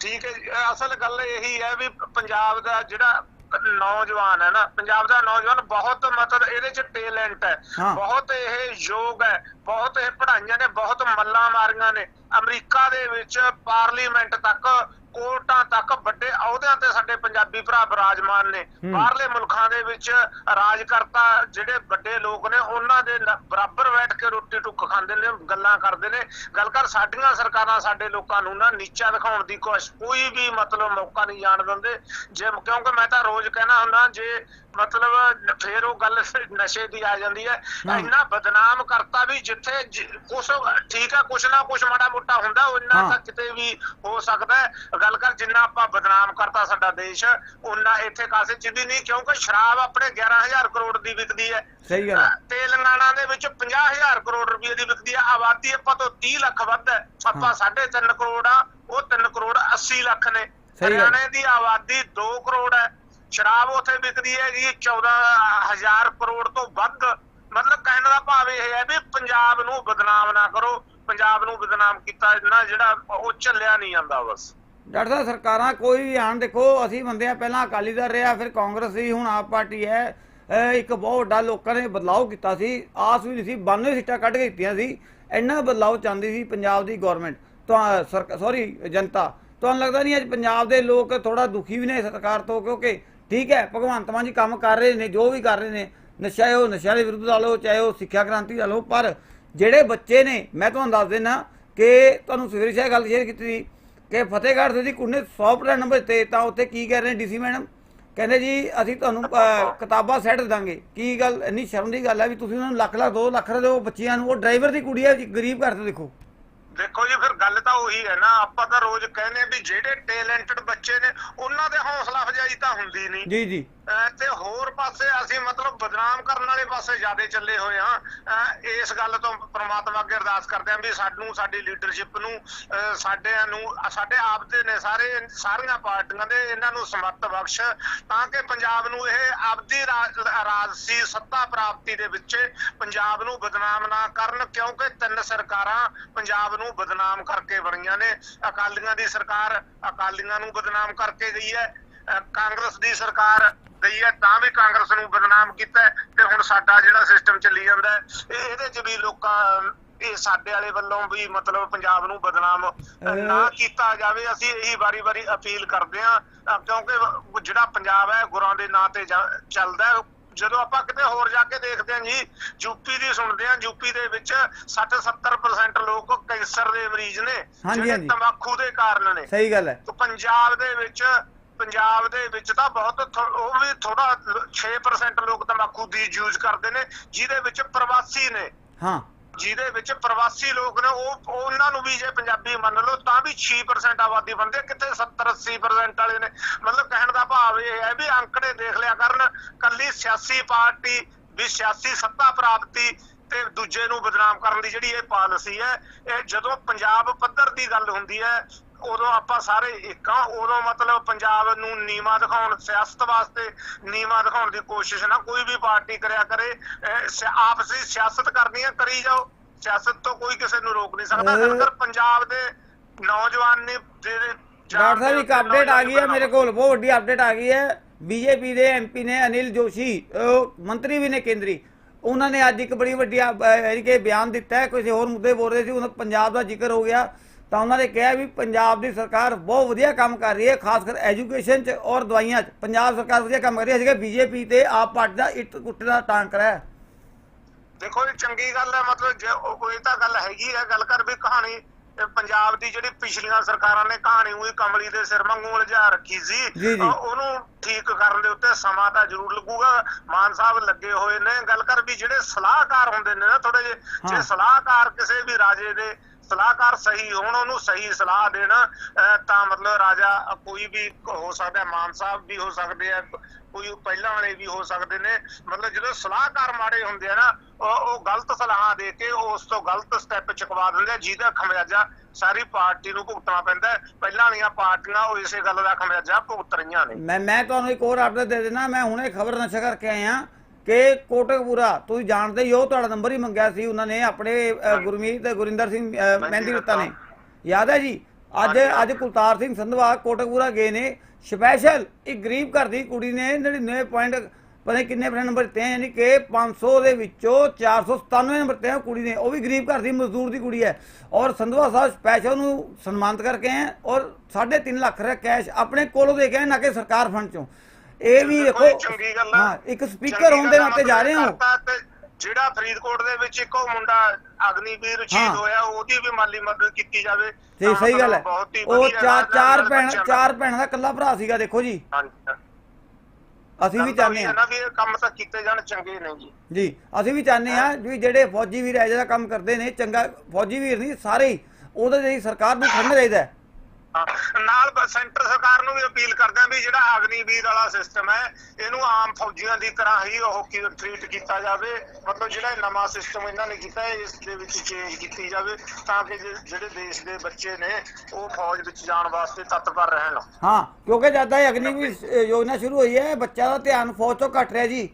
Speaker 1: ਠੀਕ ਹੈ ਅਸਲ ਗੱਲ ਇਹੀ ਹੈ ਵੀ ਪੰਜਾਬ ਦਾ ਜਿਹੜਾ ਨੌਜਵਾਨ ਹੈ ਨਾ ਪੰਜਾਬ ਦਾ ਨੌਜਵਾਨ ਬਹੁਤ ਮਤਲਬ ਇਹਦੇ ਚ ਟੈਲੈਂਟ ਹੈ। ਬਹੁਤ ਇਹ ਯੋਗ ਹੈ ਬਹੁਤ ਇਹ ਪੜ੍ਹਾਈਆਂ ਨੇ ਬਹੁਤ ਮੱਲਾਂ ਮਾਰੀਆਂ ਨੇ ਅਮਰੀਕਾ ਦੇ ਵਿੱਚ ਪਾਰਲੀਮੈਂਟ ਤੱਕ ਕੋਰਟਾਂ ਤੱਕ ਵੱਡੇ ਅਹੁਦਿਆਂ ਤੇ ਸਾਡੇ ਪੰਜਾਬੀ ਭਰਾ ਬਿਰਾਜਮਾਨ ਨੇ। ਬਾਹਰਲੇ ਮੁਲਕਾਂ ਦੇ ਵਿੱਚ ਰਾਜਕਰਤਾ ਜਿਹੜੇ ਵੱਡੇ ਲੋਕ ਨੇ ਉਹਨਾਂ ਦੇ ਬਰਾਬਰ ਬੈਠ ਕੇ ਰੋਟੀ ਟੁੱਕ ਖਾਂਦੇ ਨੇ ਗੱਲਾਂ ਕਰਦੇ ਨੇ ਗੱਲ ਕਰ ਸਾਡੀਆਂ ਸਰਕਾਰਾਂ ਸਾਡੇ ਲੋਕਾਂ ਨੂੰ ਨਾ ਨੀਚਾ ਦਿਖਾਉਣ ਦੀ ਕੋਸ਼ਿਸ਼ ਕੋਈ ਵੀ ਮਤਲਬ ਮੌਕਾ ਨਹੀਂ ਜਾਣ ਦਿੰਦੇ ਜੇ ਕਿਉਂਕਿ ਮੈਂ ਤਾਂ ਰੋਜ਼ ਕਹਿਣਾ ਹੁੰਦਾ ਜੇ ਮਤਲਬ ਫੇਰ ਉਹ ਗੱਲ ਨਸ਼ੇ ਦੀ ਆ ਜਾਂਦੀ ਹੈ। ਇੰਨਾ ਬਦਨਾਮ ਕਰਤਾ ਵੀ ਜਿੱਥੇ ਕੁਛ ਠੀਕ ਹੈ ਕੁਛ ਨਾ ਕੁਛ ਮਾੜਾ ਮੋਟਾ ਹੁੰਦਾ ਉਹ ਇੰਨਾ
Speaker 2: ਹਾਂ।
Speaker 1: ਤਾਂ ਕਿਤੇ ਵੀ ਹੋ ਸਕਦਾ ਹੈ ਗੱਲ ਕਰ ਜਿੰਨਾ ਆਪਾਂ ਬਦਨਾਮ ਕਰਤਾ ਸਾਡਾ ਦੇਸ਼ ਉਹਨਾਂ ਇੱਥੇ ਕਾਸੇ ਚ ਵੀ ਨਹੀਂ ਕਿਉਂਕਿ ਸ਼ਰਾਬ ਆਪਣੇ 11000 ਕਰੋੜ ਦੀ ਵਿਕਦੀ ਹੈ।
Speaker 2: ਸਹੀ ਗੱਲ ਹੈ।
Speaker 1: ਤੇਲੰਗਾਨਾ ਦੇ ਵਿੱਚ 50000 ਕਰੋੜ ਰੁਪਏ ਦੀ ਵਿਕਦੀ ਹੈ। ਆਬਾਦੀ ਆਪਾਂ ਤੋਂ 30 ਲੱਖ ਵੱਧ ਹੈ। ਆਪਾਂ
Speaker 2: ਹਾਂ।
Speaker 1: 3.5 ਕਰੋੜ ਆ ਉਹ 3 ਕਰੋੜ 80 ਲੱਖ ਨੇ। ਹਰਿਆਣੇ ਦੀ ਆਬਾਦੀ 2 ਕਰੋੜ ਹੈ। ਸ਼ਰਾਬ ਉੱਥੇ ਵਿਕਦੀ ਹੈਗੀ 14000 ਕਰੋੜ ਤੋਂ ਵੱਧ। ਮਤਲਬ ਕਹਿਣ ਦਾ ਭਾਵ ਇਹ ਹੈ ਵੀ ਪੰਜਾਬ ਨੂੰ ਬਦਨਾਮ ਨਾ ਕਰੋ। ਪੰਜਾਬ ਨੂੰ ਬਦਨਾਮ ਕੀਤਾ ਜਿਹੜਾ ਉਹ ਚੱਲਿਆ ਨਹੀਂ ਜਾਂਦਾ ਬਸ।
Speaker 2: ਡਾਕਟਰ ਸਾਹਿਬ, ਸਰਕਾਰਾਂ ਕੋਈ ਵੀ ਆਣ, ਦੇਖੋ, ਅਸੀਂ ਬੰਦੇ ਆ, ਪਹਿਲਾਂ ਅਕਾਲੀ ਦਲ ਰਿਹਾ, ਫਿਰ ਕਾਂਗਰਸ ਸੀ, ਹੁਣ ਆਪ ਪਾਰਟੀ ਹੈ। ਇੱਕ ਬਹੁਤ ਵੱਡਾ ਲੋਕਾਂ ਨੇ ਬਦਲਾਅ ਕੀਤਾ ਸੀ। ਆਸ ਵੀ ਨਹੀਂ ਸੀ 92 ਸੀਟਾਂ ਕੱਢ ਕੇ ਦਿੱਤੀਆਂ ਸੀ। ਇੰਨਾ ਬਦਲਾਅ ਚਾਹੁੰਦੀ ਸੀ ਪੰਜਾਬ ਦੀ ਗਵਰਨਮੈਂਟ ਤਾਂ ਸੌਰੀ ਜਨਤਾ। ਤੁਹਾਨੂੰ ਲੱਗਦਾ ਨਹੀਂ ਅੱਜ ਪੰਜਾਬ ਦੇ ਲੋਕ ਥੋੜਾ ਦੁਖੀ ਵੀ ਨੇ ਸਰਕਾਰ ਤੋਂ? ਕਿਉਂਕਿ ਠੀਕ ਹੈ, ਭਗਵੰਤ ਮਾਨ ਜੀ ਕੰਮ ਕਰ ਰਹੇ ਨੇ, ਜੋ ਵੀ ਕਰ ਰਹੇ ਨੇ। ਨਸ਼ਾ ਉਹ ਨਸ਼ਾ ਦੇ ਵਿਰੁੱਧ ਲਾ ਲਓ, ਚਾਹੇ ਉਹ ਸਿੱਖਿਆ ਕ੍ਰਾਂਤੀ ਲਾ ਲਓ, ਪਰ ਜਿਹੜੇ ਬੱਚੇ ਨੇ, ਮੈਂ ਤੁਹਾਨੂੰ ਦੱਸ ਦੇਣਾ ਕਿ ਤੁਹਾਨੂੰ ਸਵੇਰੇ ਸ਼ਾਇਦ ਗੱਲ ਸ਼ੇਅਰ ਕੀਤੀ ਸੀ ਕਿ ਫਤਿਹਗੜ੍ਹ ਦੀ ਕੁੜੀ ਨੇ 100% ਨੰਬਰ ਦਿੱਤੇ ਤਾਂ ਉੱਥੇ ਕੀ ਕਹਿ ਰਹੇ ਨੇ ਡੀਸੀ ਮੈਡਮ? ਕਹਿੰਦੇ ਜੀ ਅਸੀਂ ਤੁਹਾਨੂੰ ਕਿਤਾਬਾਂ ਸੈੱਟ ਦਾਂਗੇ ਕੀ ਗੱਲ ਇੰਨੀ ਸ਼ਰਮ ਦੀ ਗੱਲ ਹੈ ਵੀ ਤੁਸੀਂ ਉਹਨਾਂ ਨੂੰ ਲੱਖ ਲੱਖ 2 ਲੱਖ ਦਿਓ ਬੱਚਿਆਂ ਨੂੰ ਉਹ ਡਰਾਈਵਰ ਦੀ ਕੁੜੀ ਹੈ ਜੀ, ਗਰੀਬ ਘਰ ਤੋਂ ਦੇਖੋ।
Speaker 1: ਦੇਖੋ ਜੀ ਫਿਰ ਗੱਲ ਤਾਂ ਉਹੀ ਹੈ ਨਾ ਆਪਾਂ ਤਾਂ ਰੋਜ਼ ਕਹਿੰਦੇ ਆ ਵੀ ਜਿਹੜੇ ਟੈਲੈਂਟਡ ਬੱਚੇ ਨੇ ਉਹਨਾਂ ਦੇ ਹੌਸਲਾ ਅਫਜਾਈ ਤਾਂ ਹੁੰਦੀ ਨਹੀਂ।
Speaker 2: ਜੀ ਜੀ।
Speaker 1: ਤੇ ਹੋਰ ਪਾਸੇ ਅਸੀਂ ਮਤਲਬ ਬਦਨਾਮ ਕਰਨ ਵਾਲੇ ਪਾਸੇ ਜ਼ਿਆਦਾ ਚੱਲੇ ਹੋਏ ਅਹ ਇਸ ਗੱਲ ਤੋਂ ਪ੍ਰਮਾਤਮਾ ਅੱਗੇ ਅਰਦਾਸ ਕਰਦੇ ਹਾਂ ਵੀ ਸਾਨੂੰ ਸਾਡੀ ਲੀਡਰਸ਼ਿਪ ਨੂੰ ਸਾਡਿਆਂ ਨੂੰ ਸਾਡੇ ਆਪ ਦੇ ਨੇ ਸਾਰੇ ਸਾਰੀਆਂ ਪਾਰਟੀਆਂ ਦੇ ਇਹਨਾਂ ਨੂੰ ਸਮਰਥ ਬਖਸ਼ ਤਾਂ ਕਿ ਪੰਜਾਬ ਨੂੰ ਇਹ ਆਪਦੀ ਰਾਜ- ਰਾਜਸੀ ਸੱਤਾ ਪ੍ਰਾਪਤੀ ਦੇ ਵਿੱਚ ਪੰਜਾਬ ਨੂੰ ਬਦਨਾਮ ਨਾ ਕਰਨ ਕਿਉਂਕਿ ਤਿੰਨ ਸਰਕਾਰਾਂ ਪੰਜਾਬ ਨੂੰ ਬਦਨਾਮ ਕਰਕੇ ਬਣੀਆਂ ਨੇ। ਅਕਾਲੀਆਂ ਦੀ ਸਰਕਾਰ ਅਕਾਲੀਆਂ ਨੂੰ ਬਦਨਾਮ ਕਰਕੇ ਗਈ ਹੈ। ਕਾਂਗਰਸ ਦੀ ਸਰਕਾਰ ਗਈ ਹੈ ਤਾਂ ਵੀ ਕਾਂਗਰਸ ਨੂੰ ਬਦਨਾਮ ਕੀਤਾ ਤੇ ਹੁਣ ਸਾਡਾ ਜਿਹੜਾ ਸਿਸਟਮ ਚੱਲੀ ਜਾਂਦਾ ਇਹਦੇ 'ਚ ਵੀ ਲੋਕਾਂ ਇਹ ਸਾਡੇ ਵਾਲੇ ਵੱਲੋਂ ਵੀ ਮਤਲਬ ਪੰਜਾਬ ਨੂੰ ਬਦਨਾਮ ਨਾ ਕੀਤਾ ਜਾਵੇ। ਅਸੀਂ ਇਹੀ ਵਾਰੀ-ਵਾਰੀ ਅਪੀਲ ਕਰਦੇ ਅਹ, ਕਿਉਂਕਿ ਜਿਹੜਾ ਪੰਜਾਬ ਹੈ ਗੁਰਾਂ ਦੇ ਨਾਂ ਤੇ ਚੱਲਦਾ ਹੈ। ਜਦੋਂ ਆਪਾਂ ਕਿਤੇ ਹੋਰ ਜਾ ਕੇ ਦੇਖਦੇ ਹਾਂ ਜੀ ਯੂਪੀ ਦੀ ਸੁਣਦੇ ਹਾਂ ਯੂਪੀ ਦੇ ਵਿੱਚ 60-70% ਲੋਕ ਕੈਂਸਰ ਦੇ ਮਰੀਜ਼ ਨੇ ਜਿਹੜੇ। ਤੰਬਾਕੂ ਦੇ ਕਾਰਨ ਨੇ।
Speaker 2: ਸਹੀ ਗੱਲ ਹੈ।
Speaker 1: ਤੇ ਪੰਜਾਬ ਦੇ ਵਿੱਚ ਪੰਜਾਬ ਦੇ ਵਿੱਚ ਤਾਂ ਬਹੁਤ ਉਹ ਵੀ ਥੋੜਾ 6% ਲੋਕ ਤੰਬਾਕੂ ਦੀ ਯੂਜ਼ ਕਰਦੇ ਨੇ ਜਿਹਦੇ ਵਿੱਚ ਪ੍ਰਵਾਸੀ ਨੇ।
Speaker 2: ਹਾਂ।
Speaker 1: ਜਿਹਦੇ ਵਿੱਚ ਪ੍ਰਵਾਸੀ ਲੋਕ ਨੇ, ਉਹ, ਉਹਨਾਂ ਨੂੰ ਵੀ ਜੇ ਪੰਜਾਬੀ ਮੰਨ ਲਓ, ਤਾਂ ਵੀ 6% ਆਬਾਦੀ ਬਣਦੀ ਕਿਤੇ 70 80% ਵਾਲੇ ਨੇ? ਮਤਲਬ ਕਹਿਣ ਦਾ ਭਾਵ ਇਹ ਹੈ ਵੀ ਅੰਕੜੇ ਦੇਖ ਲਿਆ ਕਰਨ, ਕੱਲੀ ਸਿਆਸੀ ਪਾਰਟੀ ਵੀ ਸਿਆਸੀ ਸੱਤਾ ਪ੍ਰਾਪਤੀ ਤੇ ਦੂਜੇ ਨੂੰ ਬਦਨਾਮ ਕਰਨ ਦੀ ਜਿਹੜੀ ਇਹ ਪਾਲਿਸੀ ਹੈ, ਇਹ ਜਦੋਂ ਪੰਜਾਬ ਪੱਧਰ ਦੀ ਗੱਲ ਹੁੰਦੀ ਹੈ ਉਦੋਂ ਆਪਾਂ ਸਾਰੇ ਇੱਕ ਆ ਉਦੋਂ ਮਤਲਬ ਪੰਜਾਬ ਨੂੰ ਨੀਵਾ ਦਿਖਾਉਣ ਸਿਆਸਤ ਵਾਸਤੇ ਨੀਵਾ ਦਿਖਾਉਣ ਦੀ ਕੋਸ਼ਿਸ਼ ਨਾ ਕੋਈ ਵੀ ਪਾਰਟੀ ਕਰਿਆ ਕਰੇ ਆਪਸੀ ਸਿਆਸਤ ਕਰਨੀ ਹੈ ਕਰੀ ਜਾਓ। ਸਿਆਸਤ ਤੋਂ ਕੋਈ ਕਿਸੇ ਨੂੰ ਰੋਕ ਨਹੀਂ ਸਕਦਾ। ਅਗਰ ਪੰਜਾਬ ਦੇ ਨੌਜਵਾਨ ਨੇ ਜਿਹੜੇ
Speaker 2: ਡਾਕਟਰ ਸਾਹਿਬ ਇੱਕ ਅਪਡੇਟ ਆ ਗਈ ਹੈ ਮੇਰੇ ਕੋਲ ਬਹੁਤ ਵੱਡੀ ਅਪਡੇਟ ਆ ਗਈ ਹੈ। ਬੀਜੇਪੀ ਦੇ ਐਮਪੀ ਨੇ ਅਨਿਲ ਜੋਸ਼ੀ ਮੰਤਰੀ ਵੀ ਨੇ ਕੇਂਦਰੀ। ਉਹਨਾਂ ਨੇ ਅੱਜ ਇੱਕ ਬੜੀ ਵੱਡੀ ਯਾਨੀ ਕਿ ਬਿਆਨ ਦਿੱਤਾ ਹੈ। ਕਿਸੇ ਹੋਰ ਮੁੱਦੇ ਬੋਲ ਰਹੇ ਸੀ ਉਹਨਾਂ ਪੰਜਾਬ ਦਾ ਜ਼ਿਕਰ ਹੋ ਗਿਆ। ਤਾਂ ਉਹਨਾਂ ਨੇ ਕਿਹਾ ਵੀ ਪੰਜਾਬ ਦੀ ਸਰਕਾਰ ਬਹੁਤ ਵਧੀਆ ਕੰਮ ਕਰ ਰਹੀ ਹੈ ਖਾਸ ਕਰ ਐਜੂਕੇਸ਼ਨ 'ਚ ਔਰ ਦਵਾਈਆਂ 'ਚ। ਪੰਜਾਬ ਸਰਕਾਰ ਵਧੀਆ ਕੰਮ ਕਰ ਰਹੀ ਹੈ ਜਿਹੜਾ ਬੀਜੇਪੀ ਤੇ ਆਪ ਪਾਰਟੀ ਦਾ ਇੱਟ ਕੁੱਟ ਦਾ ਟਾਂਕਰਾ ਹੈ
Speaker 1: ਦੇਖੋ ਇਹ ਚੰਗੀ ਗੱਲ ਹੈ ਮਤਲਬ ਜੇ ਕੋਈ ਤਾਂ ਗੱਲ ਹੈਗੀ ਹੈ ਗੱਲ ਕਰ ਵੀ ਕਹਾਣੀ ਪੰਜਾਬ ਦੀ ਜਿਹੜੀ ਪਿਛਲੀਆਂ ਸਰਕਾਰਾਂ ਨੇ ਕਹਾਣੀ ਉਹੀ ਕਮਲੀ ਦੇ ਸਿਰ ਵਾਂਗੂ ਉਲਝਾ ਰੱਖੀ ਸੀ ਉਹਨੂੰ ਠੀਕ ਕਰਨ ਦੇ ਉੱਤੇ ਸਮਾਂ ਤਾਂ ਜ਼ਰੂਰ ਲੱਗੂਗਾ। ਮਾਨ ਸਾਹਿਬ ਲੱਗੇ ਹੋਏ ਨੇ ਗੱਲ ਕਰ ਵੀ ਜਿਹੜੇ ਸਲਾਹਕਾਰ ਹੁੰਦੇ ਨੇ ਨਾ ਥੋੜੇ ਜਿਹੇ। ਜੇ ਸਲਾਹਕਾਰ ਕਿਸੇ ਵੀ ਰਾਜੇ ਦੇ ਸਲਾਹਕਾਰ ਸਹੀ ਹੋਣ, ਉਹਨੂੰ ਸਹੀ ਸਲਾਹ ਦੇਣ ਤਾਂ ਮਤਲਬ ਰਾਜਾ ਕੋਈ ਵੀ ਹੋ ਸਕਦਾ ਮਾਨ ਸਾਹਿਬ ਵੀ ਹੋ ਸਕਦੇ ਆ ਕੋਈ ਪਹਿਲਾਂ ਵਾਲੇ ਵੀ ਹੋ ਸਕਦੇ ਨੇ। ਮਤਲਬ ਜਦੋਂ ਸਲਾਹਕਾਰ ਮਾੜੇ ਹੁੰਦੇ ਆ ਨਾ, ਉਹ ਗਲਤ ਸਲਾਹਾਂ ਦੇ ਕੇ ਉਸ ਤੋਂ ਗਲਤ ਸਟੈਪ ਚੁਕਵਾ ਦਿੰਦੇ ਆ, ਜਿਹਦਾ ਖਮਿਆਜਾ ਸਾਰੀ ਪਾਰਟੀ ਨੂੰ ਭੁਗਤਣਾ ਪੈਂਦਾ ਪਹਿਲਾਂ ਵਾਲੀਆਂ ਪਾਰਟੀਆਂ ਉਹ ਇਸੇ ਗੱਲ ਦਾ ਖਮਿਆਜਾ ਭੁਗਤ ਰਹੀਆਂ ਨੇ।
Speaker 2: ਮੈਂ ਮੈਂ ਤੁਹਾਨੂੰ ਇੱਕ ਹੋਰ ਅਪਡੇਟ ਦੇ ਦੇਣਾ ਮੈਂ ਹੁਣੇ ਖਬਰ ਨਸ਼ਾ ਕਰਕੇ ਆਇਆ। ਕਿ ਕੋਟਕਪੂਰਾ ਤੁਸੀਂ ਜਾਣਦੇ ਹੀ ਹੋ ਤੁਹਾਡਾ ਨੰਬਰ ਹੀ ਮੰਗਿਆ ਸੀ ਉਹਨਾਂ ਨੇ ਆਪਣੇ ਅ, ਗੁਰਮੀਤ ਤੇ ਗੁਰਿੰਦਰ ਸਿੰਘ ਅ, ਮਹਿੰਦੀ ਰੱਤਾ ਨੇ। ਯਾਦ ਹੈ ਜੀ? ਅੱਜ ਅੱਜ ਕੁਲਤਾਰ ਸਿੰਘ ਸੰਧਵਾ ਕੋਟਕਪੂਰਾ ਗਏ ਨੇ। ਸਪੈਸ਼ਲ ਇੱਕ ਗਰੀਬ ਘਰ ਦੀ ਕੁੜੀ ਨੇ 99 ਪੁਆਇੰਟ ਪਤਾ ਨਹੀਂ ਕਿੰਨੇ ਪਰਸੈਂਟ ਨੰਬਰ ਦਿੱਤੇ ਆ, ਯਾਨੀ ਕਿ 500 ਦੇ ਵਿੱਚੋਂ 497 ਨੰਬਰ ਦਿੱਤੇ ਆ ਉਹ ਕੁੜੀ ਨੇ। ਉਹ ਵੀ ਗਰੀਬ ਘਰ ਦੀ ਮਜ਼ਦੂਰ ਦੀ ਕੁੜੀ ਹੈ। ਔਰ ਸੰਧਵਾ ਸਾਹਿਬ ਸਪੈਸ਼ਲ ਨੂੰ ਸਨਮਾਨਿਤ ਕਰਕੇ ਆਏ ਹੈ ਔਰ 3.5 ਲੱਖ ਰੁਪਏ ਕੈਸ਼ ਆਪਣੇ ਕੋਲੋਂ ਦੇ ਕੇ ਆਏ, ਨਾ ਕਿ ਸਰਕਾਰ ਫੰਡ ਚੋਂ। ਇਹ ਵੀ
Speaker 1: ਦੇਖੋ, ਚੰਗੀ ਗੱਲ ਆ।
Speaker 2: ਹਾਂ ਇੱਕ ਸਪੀਕਰ ਹੋਣ ਦੇ
Speaker 1: ਆ,
Speaker 2: ਨਾਤੇ ਜਾ ਰਹੇ ਹੋ।
Speaker 1: ਜਿਹੜਾ ਫਰੀਦਕੋਟ ਦੇ ਵਿੱਚ ਇੱਕ ਮੁੰਡਾ ਅਗਨੀਵੀਰ। ਸ਼ਹੀਦ ਹੋਇਆ ਉਹਦੀ ਵੀ ਮਾਲੀ ਮਦਦ ਕੀਤੀ ਜਾਵੇ।
Speaker 2: ਜੀ
Speaker 1: ਤਾਂ
Speaker 2: ਸਹੀ ਗੱਲ ਹੈ। ਉਹ ਚਾਰ ਚਾਰ ਭੈਣ ਚਾਰ ਭੈਣਾਂ ਦਾ ਇਕੱਲਾ ਭਰਾ ਸੀਗਾ ਦੇਖੋ ਜੀ। ਅਸੀਂ ਵੀ ਚਾਹੁੰਦੇ
Speaker 1: ਹੈ
Speaker 2: ਹਾਂ।
Speaker 1: ਨਾ ਵੀ ਕੰਮ ਤਾਂ ਕੀਤੇ ਜਾਣ ਚੰਗੇ ਨੇ ਜੀ।
Speaker 2: ਜੀ ਅਸੀਂ ਵੀ ਚਾਹੁੰਦੇ ਹਾਂ ਵੀ ਜਿਹੜੇ ਫੌਜੀ ਵੀਰ ਜਿਹੜਾ ਕੰਮ ਕਰਦੇ ਨੇ ਚੰਗਾ ਫੌਜੀ ਵੀਰ ਨਹੀਂ ਸਾਰੇ ਉਹਦੇ ਲਈ ਸਰਕਾਰ ਨੂੰ ਖੜਨਾ ਚਾਹੀਦਾ ਹਾਂ,
Speaker 1: ਨਾਲ ਸੈਂਟਰ ਸਰਕਾਰ ਨੂੰ ਵੀ ਅਪੀਲ ਕਰਦੇ ਆ ਵੀ ਜਿਹੜਾ ਅਗਨੀਵੀਰ ਵਾਲਾ ਸਿਸਟਮ ਹੈ, ਇਹਨੂੰ ਆਮ ਫੌਜੀਆਂ ਦੀ ਤਰ੍ਹਾਂ ਹੀ ਉਹ ਟ੍ਰੀਟ ਕੀਤਾ ਜਾਵੇ। ਮਤਲਬ ਜਿਹੜਾ ਇਹ ਨਵਾਂ ਸਿਸਟਮ ਇਹਨਾਂ ਨੇ ਕੀਤਾ, ਇਸ ਦੇ ਵਿੱਚ ਚੇਂਜ ਕੀਤੀ ਜਾਵੇ ਤਾਂ ਕਿ ਜਿਹੜੇ ਦੇਸ਼ ਦੇ ਬੱਚੇ ਨੇ, ਉਹ ਫੌਜ ਵਿੱਚ ਜਾਣ ਵਾਸਤੇ ਤਤਪਰ ਰਹਿਣ।
Speaker 2: ਹਾਂ, ਕਿਉਂਕਿ ਜਦ ਦਾ ਅਗਨੀਵੀਰ ਯੋਜਨਾ ਸ਼ੁਰੂ ਹੋਈ ਹੈ ਬੱਚਾ ਦਾ ਧਿਆਨ ਫੌਜ ਤੋਂ ਘਟ ਰਿਹਾ ਜੀ।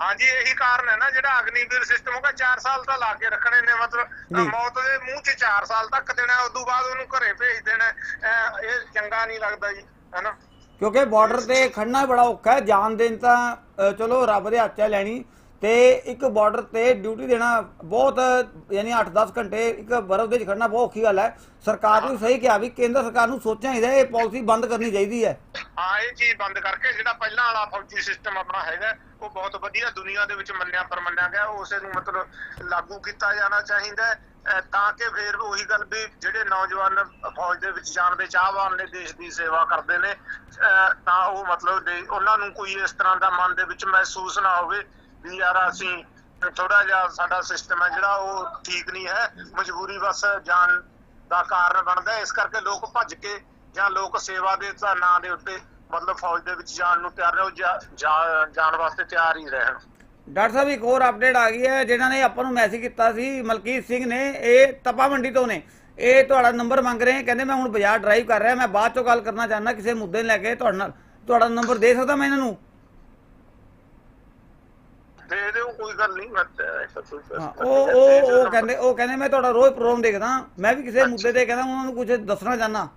Speaker 1: ਹਾਂਜੀ ਇਹੀ ਕਾਰਨ ਹੈ ਨਾ ਜਿਹੜਾ ਅਗਨੀਵੀਰ ਸਿਸਟਮ ਹੋਗਾ 4 ਸਾਲ ਤਾਂ ਲਾ ਕੇ ਰੱਖਣੇ ਨੇ ਮਤਲਬ। ਮੌਤ ਦੇ ਮੂੰਹ 'ਚ 4 ਸਾਲ ਤੱਕ ਦੇਣਾ ਉਸ ਤੋਂ ਬਾਅਦ ਉਹਨੂੰ ਘਰੇ ਭੇਜ ਦੇਣਾ ਇਹ ਚੰਗਾ ਨਹੀਂ ਲੱਗਦਾ ਜੀ ਹੈਨਾ
Speaker 2: ਕਿਉਂਕਿ ਬਾਰਡਰ ਤੇ ਖੜਨਾ ਬੜਾ ਔਖਾ ਹੈ ਜਾਨ ਦੇਣ ਤਾਂ ਚਲੋ ਰੱਬ ਦੇ ਹੱਥ 'ਚ ਲੈਣੀ ਤੇ ਇੱਕ ਬਾਰਡਰ ਤੇ ਡਿਊਟੀ ਦੇਣਾ ਬਹੁਤ, ਯਾਨੀ 8-10 ਘੰਟੇ ਇੱਕ ਬਰਫ਼ ਦੇ ਵਿੱਚ ਖੜਨਾ ਬਹੁਤ ਔਖੀ ਗੱਲ ਹੈ। ਸਰਕਾਰ ਨੂੰ ਸਹੀ ਕਿਹਾ ਵੀ ਕੇਂਦਰ ਸਰਕਾਰ ਨੂੰ ਸੋਚਣਾ ਚਾਹੀਦਾ ਇਹ ਪਾਲਿਸੀ ਬੰਦ ਕਰਨੀ ਚਾਹੀਦੀ ਹੈ।
Speaker 1: ਹਾਂ, ਇਹ ਚੀਜ਼ ਬੰਦ ਕਰਕੇ ਜਿਹੜਾ ਪਹਿਲਾਂ ਵਾਲਾ ਫੌਜੀ ਸਿਸਟਮ ਆਪਣਾ ਹੈਗਾ, ਉਹ ਬਹੁਤ ਵਧੀਆ ਦੁਨੀਆ ਦੇ ਵਿੱਚ ਮੰਨਿਆ ਪਰਮੰਨਿਆ ਗਿਆ ਉਸੇ ਨੂੰ ਮਤਲਬ ਲਾਗੂ ਕੀਤਾ ਜਾਣਾ ਚਾਹੀਦਾ ਤਾਂ ਕਿ ਫਿਰ ਉਹੀ ਗੱਲ ਵੀ ਜਿਹੜੇ ਨੌਜਵਾਨ ਫੌਜ ਦੇ ਵਿੱਚ ਜਾਣ ਦੇ ਚਾਹਵਾਨ ਨੇ, ਦੇਸ਼ ਦੀ ਸੇਵਾ ਕਰਦੇ ਨੇ ਤਾਂ ਉਹ ਮਤਲਬ ਉਹਨਾਂ ਨੂੰ ਕੋਈ ਇਸ ਤਰ੍ਹਾਂ ਦਾ ਮਨ ਦੇ ਵਿੱਚ ਮਹਿਸੂਸ ਨਾ ਹੋਵੇ। ਵੀ ਯਾਰ ਅਸੀਂ ਥੋੜਾ ਜਿਹਾ ਸਾਡਾ ਸਿਸਟਮ ਹੈ ਜਿਹੜਾ ਉਹ ਠੀਕ ਨਹੀਂ ਹੈ, ਮਜਬੂਰੀ ਬਸ ਜਾਣ ਦਾ ਕਾਰਨ ਬਣਦਾ ਇਸ ਕਰਕੇ ਲੋਕ ਭੱਜ ਕੇ ਜਾਂ ਲੋਕ ਸੇਵਾ ਦੇ ਨਾਂ ਦੇ ਉੱਤੇ ਮਤਲਬ ਫੌਜ ਦੇ ਵਿੱਚ ਜਾਣ ਨੂੰ ਤਿਆਰ ਨੇ, ਉਹ ਜਾਣ ਵਾਸਤੇ ਤਿਆਰ ਹੀ ਰਹਿਣ।
Speaker 2: ਡਾਕਟਰ ਸਾਹਿਬ, ਇੱਕ ਹੋਰ ਅਪਡੇਟ ਆ ਗਈ ਹੈ ਜਿਹਨਾਂ ਨੇ ਆਪਾਂ ਨੂੰ ਮੈਸੇਜ ਕੀਤਾ ਸੀ, ਮਲਕੀਤ ਸਿੰਘ ਨੇ, ਇਹ ਤਪਾ ਮੰਡੀ ਤੋਂ ਨੇ। ਇਹ ਤੁਹਾਡਾ ਨੰਬਰ ਮੰਗ ਰਹੇ ਕਹਿੰਦੇ ਮੈਂ ਹੁਣ ਬਾਜ਼ਾਰ ਡਰਾਈਵ ਕਰ ਰਿਹਾ, ਮੈਂ ਬਾਅਦ ਚੋਂ ਗੱਲ ਕਰਨਾ ਚਾਹੁੰਦਾ, ਕਿਸੇ ਮੁੱਦੇ ਲੈ ਕੇ ਤੁਹਾਡੇ ਨਾਲ ਤੁਹਾਡਾ ਨੰਬਰ ਦੇ ਸਕਦਾ ਮੈਂ ਇਹਨਾਂ ਨੂੰ?
Speaker 1: ਦੇ ਦਿਓ ਕੋਈ ਗੱਲ ਨਹੀਂ ਮੈਂ ਐਸਾ ਕੋਈ
Speaker 2: ਉਹ ਉਹ ਉਹ ਕਹਿੰਦੇ ਉਹ ਕਹਿੰਦੇ ਮੈਂ ਤੁਹਾਡਾ ਰੋਜ਼ ਪ੍ਰੋਗਰਾਮ ਦੇਖਦਾ ਮੈਂ ਵੀ ਕਿਸੇ ਮੁੱਦੇ ਤੇ ਕਹਿੰਦਾ ਉਹਨਾਂ ਨੂੰ ਕੁਝ ਦੱਸਣਾ ਚਾਹੁੰਦਾ।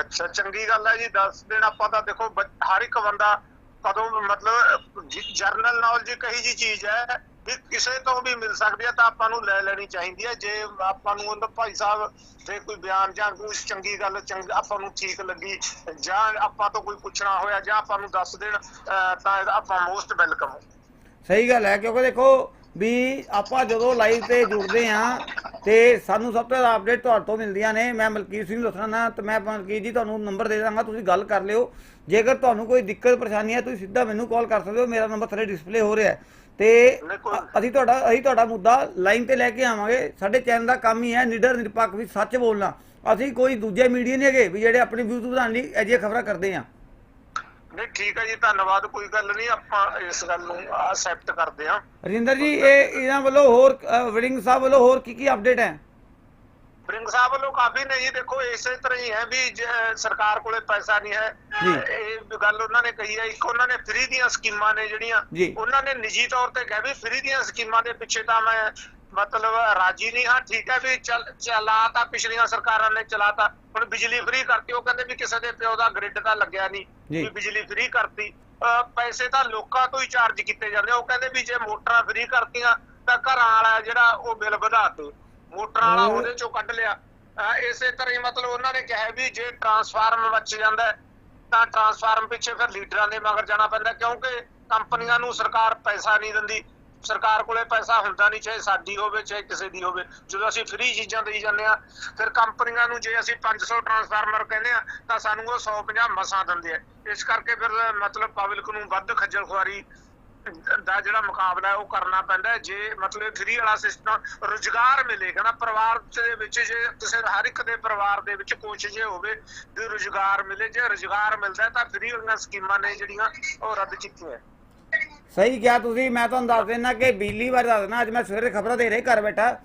Speaker 1: ਅੱਛਾ ਚੰਗੀ ਗੱਲ ਹੈ ਜੀ ਦੱਸ ਦੇਣ ਆਪਾਂ ਤਾਂ ਦੇਖੋ ਹਰ ਇੱਕ ਬੰਦਾ ਕਦੋਂ ਮਤਲਬ ਜਰਨਲ ਨੌਲੇਜ ਕਹੀ ਜੀ ਚੀਜ਼ ਹੈ ਵੀ ਕਿਸੇ ਤੋਂ ਵੀ ਮਿਲ ਸਕਦੀ ਹੈ ਤਾਂ ਆਪਾਂ ਨੂੰ ਲੈ ਲੈਣੀ ਚਾਹੀਦੀ ਹੈ। ਜੇ ਆਪਾਂ ਨੂੰ ਉਹਦਾ ਭਾਈ ਸਾਹਿਬ ਦੇ ਕੋਈ ਬਿਆਨ ਜਾਂ ਕੋਈ ਚੰਗੀ ਗੱਲ ਆਪਾਂ ਨੂੰ ਠੀਕ ਲੱਗੀ ਜਾਂ ਆਪਾਂ ਤੋਂ ਕੋਈ ਪੁੱਛਣਾ ਹੋਇਆ ਜਾਂ ਆਪਾਂ ਨੂੰ ਦੱਸ ਦੇਣ ਤਾਂ ਆਪਾਂ ਮੋਸਟ ਵੈਲਕਮ
Speaker 2: ਸਹੀ ਗੱਲ ਹੈ ਕਿਉਂਕਿ ਦੇਖੋ ਵੀ ਆਪਾਂ ਜਦੋਂ ਲਾਈਵ ਤੇ ਜੁੜਦੇ ਆ ਤੇ ਸਾਨੂੰ ਸਭ ਤੋਂ ਜ਼ਿਆਦਾ ਅਪਡੇਟ ਤੁਹਾਡੇ ਤੋਂ ਮਿਲਦੀਆਂ ਨੇ। ਮੈਂ ਮਲਕੀਤ ਸਿੰਘ ਦੱਸਣਾ ਨਾ ਤੇ ਮੈਂ ਮਲਕੀਤ ਜੀ ਤੁਹਾਨੂੰ ਨੰਬਰ ਦੇ ਦਾਂਗਾ ਤੁਸੀਂ ਗੱਲ ਕਰ ਲਿਓ। ਜੇਕਰ ਤੁਹਾਨੂੰ ਕੋਈ ਦਿੱਕਤ ਪਰੇਸ਼ਾਨੀ ਹੈ ਤੁਸੀਂ ਸਿੱਧਾ ਮੈਨੂੰ ਕਾਲ ਕਰ ਸਕਦੇ ਹੋ ਮੇਰਾ ਨੰਬਰ ਥੱਲੇ ਡਿਸਪਲੇ ਹੋ ਰਿਹਾ ਤੇ ਅਸੀਂ ਤੁਹਾਡਾ ਅਸੀਂ ਤੁਹਾਡਾ ਮੁੱਦਾ ਲਾਈਨ ਤੇ ਲੈ ਕੇ ਆਵਾਂਗੇ। ਸਾਡੇ ਚੈਨਲ ਦਾ ਕੰਮ ਹੀ ਹੈ ਨਿਡਰ ਨਿਰਪੱਖ ਵੀ ਸੱਚ ਬੋਲਣਾ। ਅਸੀਂ ਕੋਈ ਦੂਜੇ ਮੀਡੀਆ ਨਹੀਂ ਹੈਗੇ ਵੀ ਜਿਹੜੇ ਆਪਣੀ ਵਿਊਜ਼ ਵਧਾਉਣ ਲਈ ਅਜਿਹੀਆਂ ਖਬਰਾਂ ਕਰਦੇ ਆ
Speaker 1: ਨਹੀਂ ਠੀਕ ਹੈ ਜੀ ਧੰਨਵਾਦ ਕੋਈ ਗੱਲ ਨਹੀਂ ਆਪਾਂ ਇਸ ਗੱਲ ਨੂੰ ਐਕਸੈਪਟ ਕਰਦੇ ਹਾਂ
Speaker 2: ਰਜਿੰਦਰ ਜੀ ਇਹ ਇਹਨਾਂ ਵੱਲੋਂ ਹੋਰ ਅ, ਵੜਿੰਗ ਸਾਹਿਬ ਵੱਲੋਂ ਹੋਰ ਕੀ ਕੀ ਅਪਡੇਟ ਹੈ
Speaker 1: ਪ੍ਰਿੰਗ ਸਾਹਿਬ ਵੱਲੋਂ ਕਾਫੀ ਨੇ ਜੀ ਦੇਖੋ ਇਸੇ ਤਰ੍ਹਾਂ ਹੀ ਹੈ ਵੀ ਸਰਕਾਰ ਕੋਲੇ ਪੈਸਾ ਨਹੀਂ ਹੈ। ਇਹ ਗੱਲ ਉਹਨਾਂ ਨੇ ਕਹੀ ਹੈ ਇੱਕ ਉਹਨਾਂ ਨੇ ਫ੍ਰੀ ਦੀਆਂ ਸਕੀਮਾਂ ਨੇ ਜਿਹੜੀਆਂ। ਉਹਨਾਂ ਨੇ ਨਿੱਜੀ ਤੌਰ ਤੇ ਕਿਹਾ ਵੀ ਫ੍ਰੀ ਦੀਆਂ ਸਕੀਮਾਂ ਦੇ ਪਿੱਛੇ ਤਾਂ ਮੈਂ ਮਤਲਬ ਰਾਜੀ ਨਹੀਂ ਹਾਂ ਠੀਕ ਹੈ ਵੀ ਚੱਲ ਚਲਾਤਾ ਪਿਛਲੀਆਂ ਸਰਕਾਰਾਂ ਨੇ ਚਲਾਤਾ ਹੁਣ ਬਿਜਲੀ ਫ੍ਰੀ ਕਰਤੀ ਉਹ ਕਹਿੰਦੇ ਵੀ ਕਿਸੇ ਦੇ ਪਿਓ ਦਾ ਗ੍ਰਿਡ ਤਾਂ ਲੱਗਿਆ ਨਹੀਂ। ਵੀ ਬਿਜਲੀ ਫ੍ਰੀ ਕਰਤੀ ਪੈਸੇ ਤਾਂ ਲੋਕਾਂ ਤੋਂ ਹੀ ਚਾਰਜ ਕੀਤੇ ਜਾਂਦੇ। ਉਹ ਕਹਿੰਦੇ ਵੀ ਜੇ ਮੋਟਰਾਂ ਫ੍ਰੀ ਕਰਤੀਆਂ ਤਾਂ ਘਰਾਂ ਵਾਲਾ ਜਿਹੜਾ ਉਹ ਬਿੱਲ ਵਧਾਤੇ ਮੋਟਰਾਂ ਵਾਲਾ
Speaker 2: ਉਹ-
Speaker 1: ਉਹਦੇ ਚੋਂ ਕੱਢ ਲਿਆ ਇਸੇ ਤਰ੍ਹਾਂ ਹੀ ਮਤਲਬ ਉਹਨਾਂ ਨੇ ਕਿਹਾ ਵੀ ਜੇ ਟਰਾਂਸਫਾਰਮ ਬਚ ਜਾਂਦਾ ਤਾਂ ਟਰਾਂਸਫਾਰਮ ਪਿੱਛੇ ਫਿਰ ਲੀਡਰਾਂ ਦੇ ਮਗਰ ਜਾਣਾ ਪੈਂਦਾ ਕਿਉਂਕਿ ਕੰਪਨੀਆਂ ਨੂੰ ਸਰਕਾਰ ਪੈਸਾ ਨਹੀਂ ਦਿੰਦੀ ਸਰਕਾਰ ਕੋਲੇ ਪੈਸਾ ਹੁੰਦਾ ਨਹੀਂ, ਚਾਹੇ ਸਾਡੀ ਹੋਵੇ, ਚਾਹੇ ਕਿਸੇ ਦੀ ਹੋਵੇ। ਜਦੋਂ ਅਸੀਂ ਫ੍ਰੀ ਚੀਜ਼ਾਂ ਦੇਈ ਜਾਂਦੇ ਆ ਫਿਰ ਕੰਪਨੀਆਂ ਨੂੰ ਜੇ ਅਸੀਂ 500 ਟਰਾਂਸਫਾਰਮਰ ਕਹਿੰਦੇ ਆ ਤਾਂ ਸਾਨੂੰ ਉਹ 150 ਮਸਾਂ ਦਿੰਦੇ ਆ। ਇਸ ਕਰਕੇ ਫਿਰ ਮਤਲਬ ਪਬਲਿਕ ਨੂੰ ਵੱਧ ਖੱਜਲ ਖੁਆਰੀ ਦਾ ਜਿਹੜਾ ਮੁਕਾਬਲਾ ਉਹ ਕਰਨਾ ਪੈਂਦਾ ਜੇ ਮਤਲਬ ਫ੍ਰੀ ਵਾਲਾ ਸਿਸਟਮ ਰੁਜ਼ਗਾਰ ਮਿਲੇ ਕਹਿੰਦਾ ਪਰਿਵਾਰ ਦੇ ਵਿੱਚ ਜੇ ਕਿਸੇ ਹਰ ਇੱਕ ਦੇ ਪਰਿਵਾਰ ਦੇ ਵਿੱਚ ਕੋਸ਼ਿਸ਼ ਇਹ ਹੋਵੇ ਕਿ ਰੁਜ਼ਗਾਰ ਮਿਲੇ, ਜੇ ਰੁਜ਼ਗਾਰ ਮਿਲਦਾ ਤਾਂ ਫ੍ਰੀ ਵਾਲੀਆਂ ਸਕੀਮਾਂ ਨੇ ਜਿਹੜੀਆਂ ਉਹ ਰੱਦ ਕੀਤੀਆਂ
Speaker 2: ਸਹੀ ਕਿਹਾ ਤੁਸੀਂ, ਮੈਂ ਤੁਹਾਨੂੰ ਦੱਸ ਦਿੰਦਾ ਕਿ ਬਿਜਲੀ ਬਾਰੇ ਦੱਸ ਦਿੰਦਾ, ਅੱਜ ਮੈਂ ਸਵੇਰੇ ਖਬਰਾਂ ਦੇ ਰਹੇ ਘਰ ਬੈਠਾ,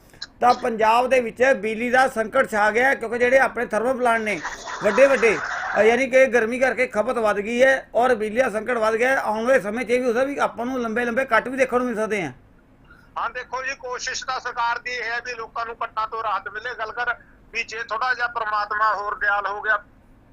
Speaker 2: ਤਾਂ ਪੰਜਾਬ ਦੇ ਵਿੱਚ ਬਿਜਲੀ ਦਾ ਸੰਕਟ ਛਾ ਗਿਆ ਕਿਉਂਕਿ ਜਿਹੜੇ ਆਪਣੇ ਥਰਮਲ ਪਲਾਂਟ ਨੇ ਵੱਡੇ ਵੱਡੇ ਯਾਨੀ ਕਿ ਗਰਮੀ ਕਰਕੇ ਖਪਤ ਵੱਧ ਗਈ ਹੈ, ਔਰ ਬਿਜਲੀ ਦਾ ਸੰਕਟ ਵੱਧ ਗਿਆ ਆਉਣ ਵਾਲੇ ਸਮੇਂ 'ਚ ਇਹ ਵੀ ਹੋ ਵੀ ਆਪਾਂ ਨੂੰ ਲੰਬੇ ਲੰਬੇ ਕੱਟ ਵੀ ਦੇਖਣ ਨੂੰ ਮਿਲ ਸਕਦੇ ਆ।
Speaker 1: ਹਾਂ, ਦੇਖੋ ਜੀ, ਕੋਸ਼ਿਸ਼ ਤਾਂ ਸਰਕਾਰ ਦੀ ਇਹ ਹੈ ਵੀ ਲੋਕਾਂ ਨੂੰ ਕੱਟਾਂ ਤੋਂ ਰਾਹਤ ਮਿਲੇ, ਗੱਲ ਕਰ ਵੀ ਜੇ ਥੋੜਾ ਜਿਹਾ ਪ੍ਰਮਾਤਮਾ ਹੋਰ ਦਿਆਲ ਹੋ ਗਿਆ,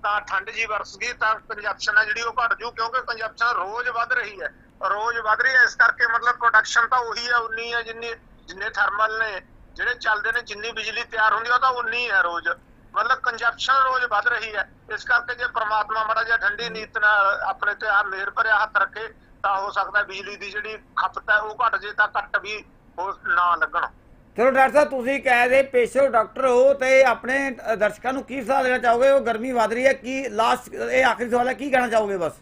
Speaker 1: ਤਾਂ ਠੰਡ ਜੀ ਵਰਸ ਗਈ, ਤਾਂ ਕੰਜਪਸ਼ਨ ਹੈ ਜਿਹੜੀ ਉਹ ਘਟ ਜੂ, ਕਿਉਂਕਿ ਕੰਜਪਸ਼ਨ ਰੋਜ਼ ਵੱਧ ਰਹੀ ਹੈ। ਰੋਜ਼ ਵੱਧ ਰਹੀ ਹੈ। ਇਸ ਕਰਕੇ ਮਤਲਬ ਪ੍ਰੋਡਕਸ਼ਨ ਤਾਂ ਉਹੀ ਹੈ ਉਨੀ ਹੈ ਜਿੰਨੀ ਜਿੰਨੇ ਥਰਮਲ ਨੇ ਜਿਹੜੇ ਚੱਲਦੇ ਨੇ ਜਿੰਨੀ ਬਿਜਲੀ ਤਿਆਰ ਹੁੰਦੀ ਆ ਉਹ ਤਾਂ ਉਨੀ ਹੈ ਰੋਜ਼। ਮਤਲਬ ਕੰਜਪਸ਼ਨ ਰੋਜ਼ ਵੱਧ ਰਹੀ ਹੈ। ਇਸ ਕਰਕੇ ਜੇ ਪ੍ਰਮਾਤਮਾ ਮਾੜਾ ਜਿਹਾ ਠੰਡੀ ਨੀਤ ਨਾਲ ਆਪਣੇ ਤੇ ਆ ਮਿਹਰ ਭਰਿਆ ਹੱਥ ਰੱਖੇ ਤਾਂ ਹੋ ਸਕਦਾ ਬਿਜਲੀ ਦੀ ਜਿਹੜੀ ਖਪਤ ਹੈ ਉਹ ਘਟ ਜੇ ਤਾਂ ਕੱਟ ਵੀ ਹੋ ਨਾ ਲੱਗਣ।
Speaker 2: ਚਲੋ ਡਾਕਟਰ ਸਾਹਿਬ ਤੁਸੀਂ ਕਹਿ ਦੇ ਪੇਸ਼ੇ ਡਾਕਟਰ ਹੋ ਤੇ ਆਪਣੇ ਦਰਸ਼ਕਾਂ ਨੂੰ ਕੀ ਸਲਾਹ ਦੇਣਾ ਚਾਹੋਗੇ? ਉਹ ਗਰਮੀ ਵੱਧ ਰਹੀ ਹੈ ਕੀ ਲਾਸਟ ਇਹ ਆਖਰੀ ਸਵਾਲ ਹੈ ਕੀ ਕਹਿਣਾ ਚਾਹੋਗੇ ਬਸ?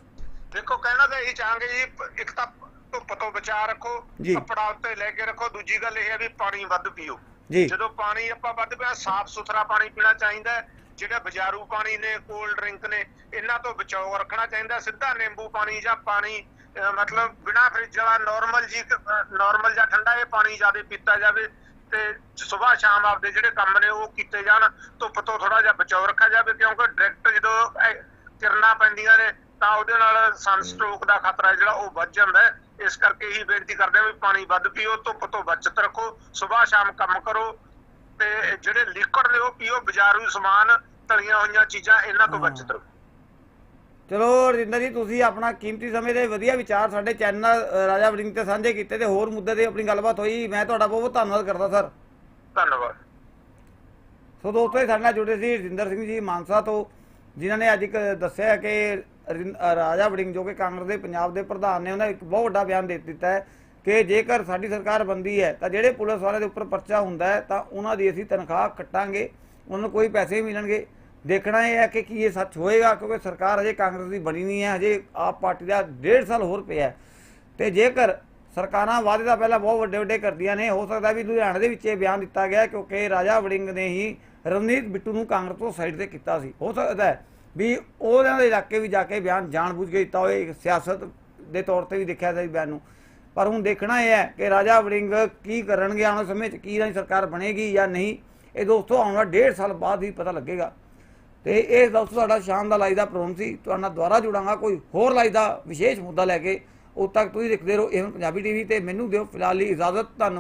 Speaker 1: ਕਹਿਣਾ ਤਾਂ ਇਹੀ ਚਾਹਾਂਗੇ ਜੀ ਇੱਕ ਤਾਂ ਧੁੱਪ ਤੋਂ ਬਚਾ ਰੱਖੋ। ਕੱਪੜਾ ਉੱਤੇ ਲੈ ਕੇ ਰੱਖੋ। ਦੂਜੀ ਗੱਲ ਇਹ ਹੈ ਵੀ ਪਾਣੀ ਵੱਧ ਪੀਓ। ਜਦੋਂ ਪਾਣੀ ਆਪਾਂ ਵੱਧ ਪਿਆ ਸਾਫ਼ ਸੁਥਰਾ ਪਾਣੀ ਪੀਣਾ ਚਾਹੀਦਾ ਹੈ। ਜਿਹੜੇ ਬਾਜ਼ਾਰੂ ਪਾਣੀ ਨੇ ਕੋਲਡ ਡਰਿੰਕ ਨੇ ਇਹਨਾਂ ਤੋਂ ਬਚਾਓ ਰੱਖਣਾ ਚਾਹੀਦਾ ਸਿੱਧਾ ਨਿੰਬੂ ਪਾਣੀ ਜਾਂ ਪਾਣੀ ਮਤਲਬ ਬਿਨਾ ਫ੍ਰਿਜ ਵਾਲਾ ਨਾਰਮਲ ਜੀ ਨਾਰਮਲ ਜਾਂ ਠੰਡਾ ਇਹ ਪਾਣੀ ਜ਼ਿਆਦਾ ਪੀਤਾ ਜਾਵੇ ਤੇ ਸਵੇਰ ਸ਼ਾਮ ਆਪਦੇ ਜਿਹੜੇ ਕੰਮ ਨੇ ਉਹ ਕੀਤੇ ਜਾਣ ਧੁੱਪ ਤੋਂ ਥੋੜਾ ਜਿਹਾ ਬਚਾਓ ਰੱਖਿਆ ਜਾਵੇ। ਕਿਉਂਕਿ ਡਾਇਰੈਕਟ ਜਦੋਂ ਕਿਰਨਾਂ ਪੈਂਦੀਆਂ ਨੇ ਤਾਂ ਉਹਦੇ ਨਾਲ ਸਨ ਸਟ੍ਰੋਕ ਦਾ ਖਤਰਾ ਜਿਹੜਾ ਉਹ ਵੱਧ ਜਾਂਦਾ ਹੈ। ਇਸ ਕਰਕੇ ਹੀ ਬੇਨਤੀ ਕਰਦੇ ਹਾਂ ਵੀ ਪਾਣੀ ਵੱਧ ਪੀਓ ਧੁੱਪ ਤੋਂ ਬਚਤ ਰੱਖੋ ਸਵੇਰ ਸ਼ਾਮ ਕੰਮ ਕਰੋ ਤੇ ਜਿਹੜੇ ਲਿਕਵਿਡ ਨੇ ਉਹ ਪੀਓ ਬਾਜ਼ਾਰੂ ਸਮਾਨ ਤਲੀਆਂ ਹੋਈਆਂ ਚੀਜ਼ਾਂ ਇਹਨਾਂ ਤੋਂ। ਬਚਤ ਰੱਖੋ।
Speaker 2: ਚਲੋ ਰਜਿੰਦਰ ਜੀ ਤੁਸੀਂ ਆਪਣਾ ਕੀਮਤੀ ਸਮੇਂ ਦੇ ਵਧੀਆ ਵਿਚਾਰ ਸਾਡੇ ਚੈਨਲ ਰਾਜਾ ਵੜਿੰਗ ਤੇ ਸਾਂਝੇ ਕੀਤੇ ਤੇ ਹੋਰ ਮੁੱਦੇ ਤੇ ਆਪਣੀ ਗੱਲਬਾਤ ਹੋਈ। ਮੈਂ ਤੁਹਾਡਾ ਬਹੁਤ ਬਹੁਤ ਧੰਨਵਾਦ ਕਰਦਾ ਸਰ।
Speaker 1: ਧੰਨਵਾਦ।
Speaker 2: ਸੋ ਦੋਸਤੋ ਸਾਡੇ ਨਾਲ ਜੁੜੇ ਸੀ ਰਜਿੰਦਰ ਸਿੰਘ ਜੀ ਮਾਨਸਾ ਤੋਂ ਜਿਨ੍ਹਾਂ ਨੇ ਅੱਜ ਇੱਕ ਦੱਸਿਆ ਕਿ ਰਾਜਾ ਵੜਿੰਗ ਜੋ ਕਿ ਕਾਂਗਰਸ ਦੇ, ਪੰਜਾਬ ਦੇ ਪ੍ਰਧਾਨ ਨੇ ਉਹਨਾਂ ਇੱਕ ਬਹੁਤ ਵੱਡਾ ਬਿਆਨ ਦੇ ਦਿੱਤਾ ਹੈ ਕਿ ਜੇਕਰ ਸਾਡੀ ਸਰਕਾਰ ਬੰਦੀ ਹੈ ਤਾਂ ਜਿਹੜੇ ਪੁਲਿਸ ਵਾਲਿਆਂ ਦੇ ਉੱਪਰ ਪਰਚਾ ਹੁੰਦਾ ਹੈ ਤਾਂ ਉਹਨਾਂ ਦੀ ਅਸੀਂ ਤਨਖਾਹ ਕੱਟਾਂਗੇ, ਉਹਨਾਂ ਨੂੰ ਕੋਈ ਪੈਸੇ ਮਿਲਣਗੇ। ਦੇਖਣਾ ਇਹ ਹੈ ਕਿ ਕੀ ਇਹ ਸੱਚ ਹੋਏਗਾ, ਕਿਉਂਕਿ ਸਰਕਾਰ ਹਜੇ ਕਾਂਗਰਸ ਦੀ ਬਣੀ ਨਹੀਂ ਹੈ, ਹਜੇ ਆਪ ਪਾਰਟੀ ਦਾ ਡੇਢ ਸਾਲ ਹੋਰ ਪਿਆ ਹੈ। ਤੇ ਜੇਕਰ ਸਰਕਾਰਾਂ ਵਾਅਦੇ ਤਾਂ ਪਹਿਲਾਂ ਬਹੁਤ ਵੱਡੇ ਵੱਡੇ ਕਰਦੀਆਂ ਨੇ, ਹੋ ਸਕਦਾ ਵੀ ਲੁਧਿਆਣੇ ਦੇ ਵਿੱਚ ਇਹ ਬਿਆਨ ਦਿੱਤਾ ਗਿਆ ਕਿਉਂਕਿ ਰਾਜਾ ਵੜਿੰਗ ਨੇ ਹੀ ਰਵਨੀਤ ਬਿੱਟੂ ਨੂੰ ਕਾਂਗਰਸ ਤੋਂ ਸਾਈਡ ਤੇ ਕੀਤਾ ਸੀ। ਹੋ ਸਕਦਾ ਹੈ ਵੀ ਉਹਨਾਂ ਦੇ ਇਲਾਕੇ ਵੀ ਜਾ ਕੇ ਬਿਆਨ ਜਾਣਬੁੱਝ ਕੇ ਦਿੱਤਾ ਹੋਏ ਸਿਆਸਤ ਦੇ ਤੌਰ ਤੇ ਵੀ ਦੇਖਿਆ ਸੀ ਬਿਆਨ ਨੂੰ। ਪਰ ਹੁਣ ਦੇਖਣਾ ਇਹ ਹੈ ਕਿ ਰਾਜਾ ਵੜਿੰਗ ਕੀ ਕਰਨਗੇ, ਆਉਣ ਸਮੇਂ 'ਚ ਕੀ ਇਹਨਾਂ ਸਰਕਾਰ ਬਣੇਗੀ ਜਾਂ ਨਹੀਂ, ਇਹ ਦੋਸਤੋ ਆਉਣ ਵਾਲਾ ਡੇਢ ਸਾਲ ਬਾਅਦ ਹੀ ਪਤਾ ਲੱਗੇਗਾ। ਤੇ ਇਹ ਦੋਸਤੋ ਸਾਡਾ ਸ਼ਾਮ ਦਾ ਲਾਈਵ ਦਾ ਪ੍ਰੋਗਰਾਮ ਸੀ, ਤੁਹਾਡਾ ਨਾਲ ਦੁਬਾਰਾ ਜੁੜਾਂਗਾ, ਕੋਈ ਹੋਰ ਲਾਈਵ ਦਾ ਵਿਸ਼ੇਸ਼ ਮੁੱਦਾ ਲੈ ਕੇ। ਉਦ ਤੱਕ ਤੁਸੀਂ ਦੇਖਦੇ ਰਹੋ, ਇਹ ਪੰਜਾਬੀ ਟੀਵੀ ਤੇ ਮੈਨੂੰ ਦਿਓ, ਫਿਲਹਾਲ ਲਈ ਇਜਾਜ਼ਤ, ਧੰਨਵਾਦ।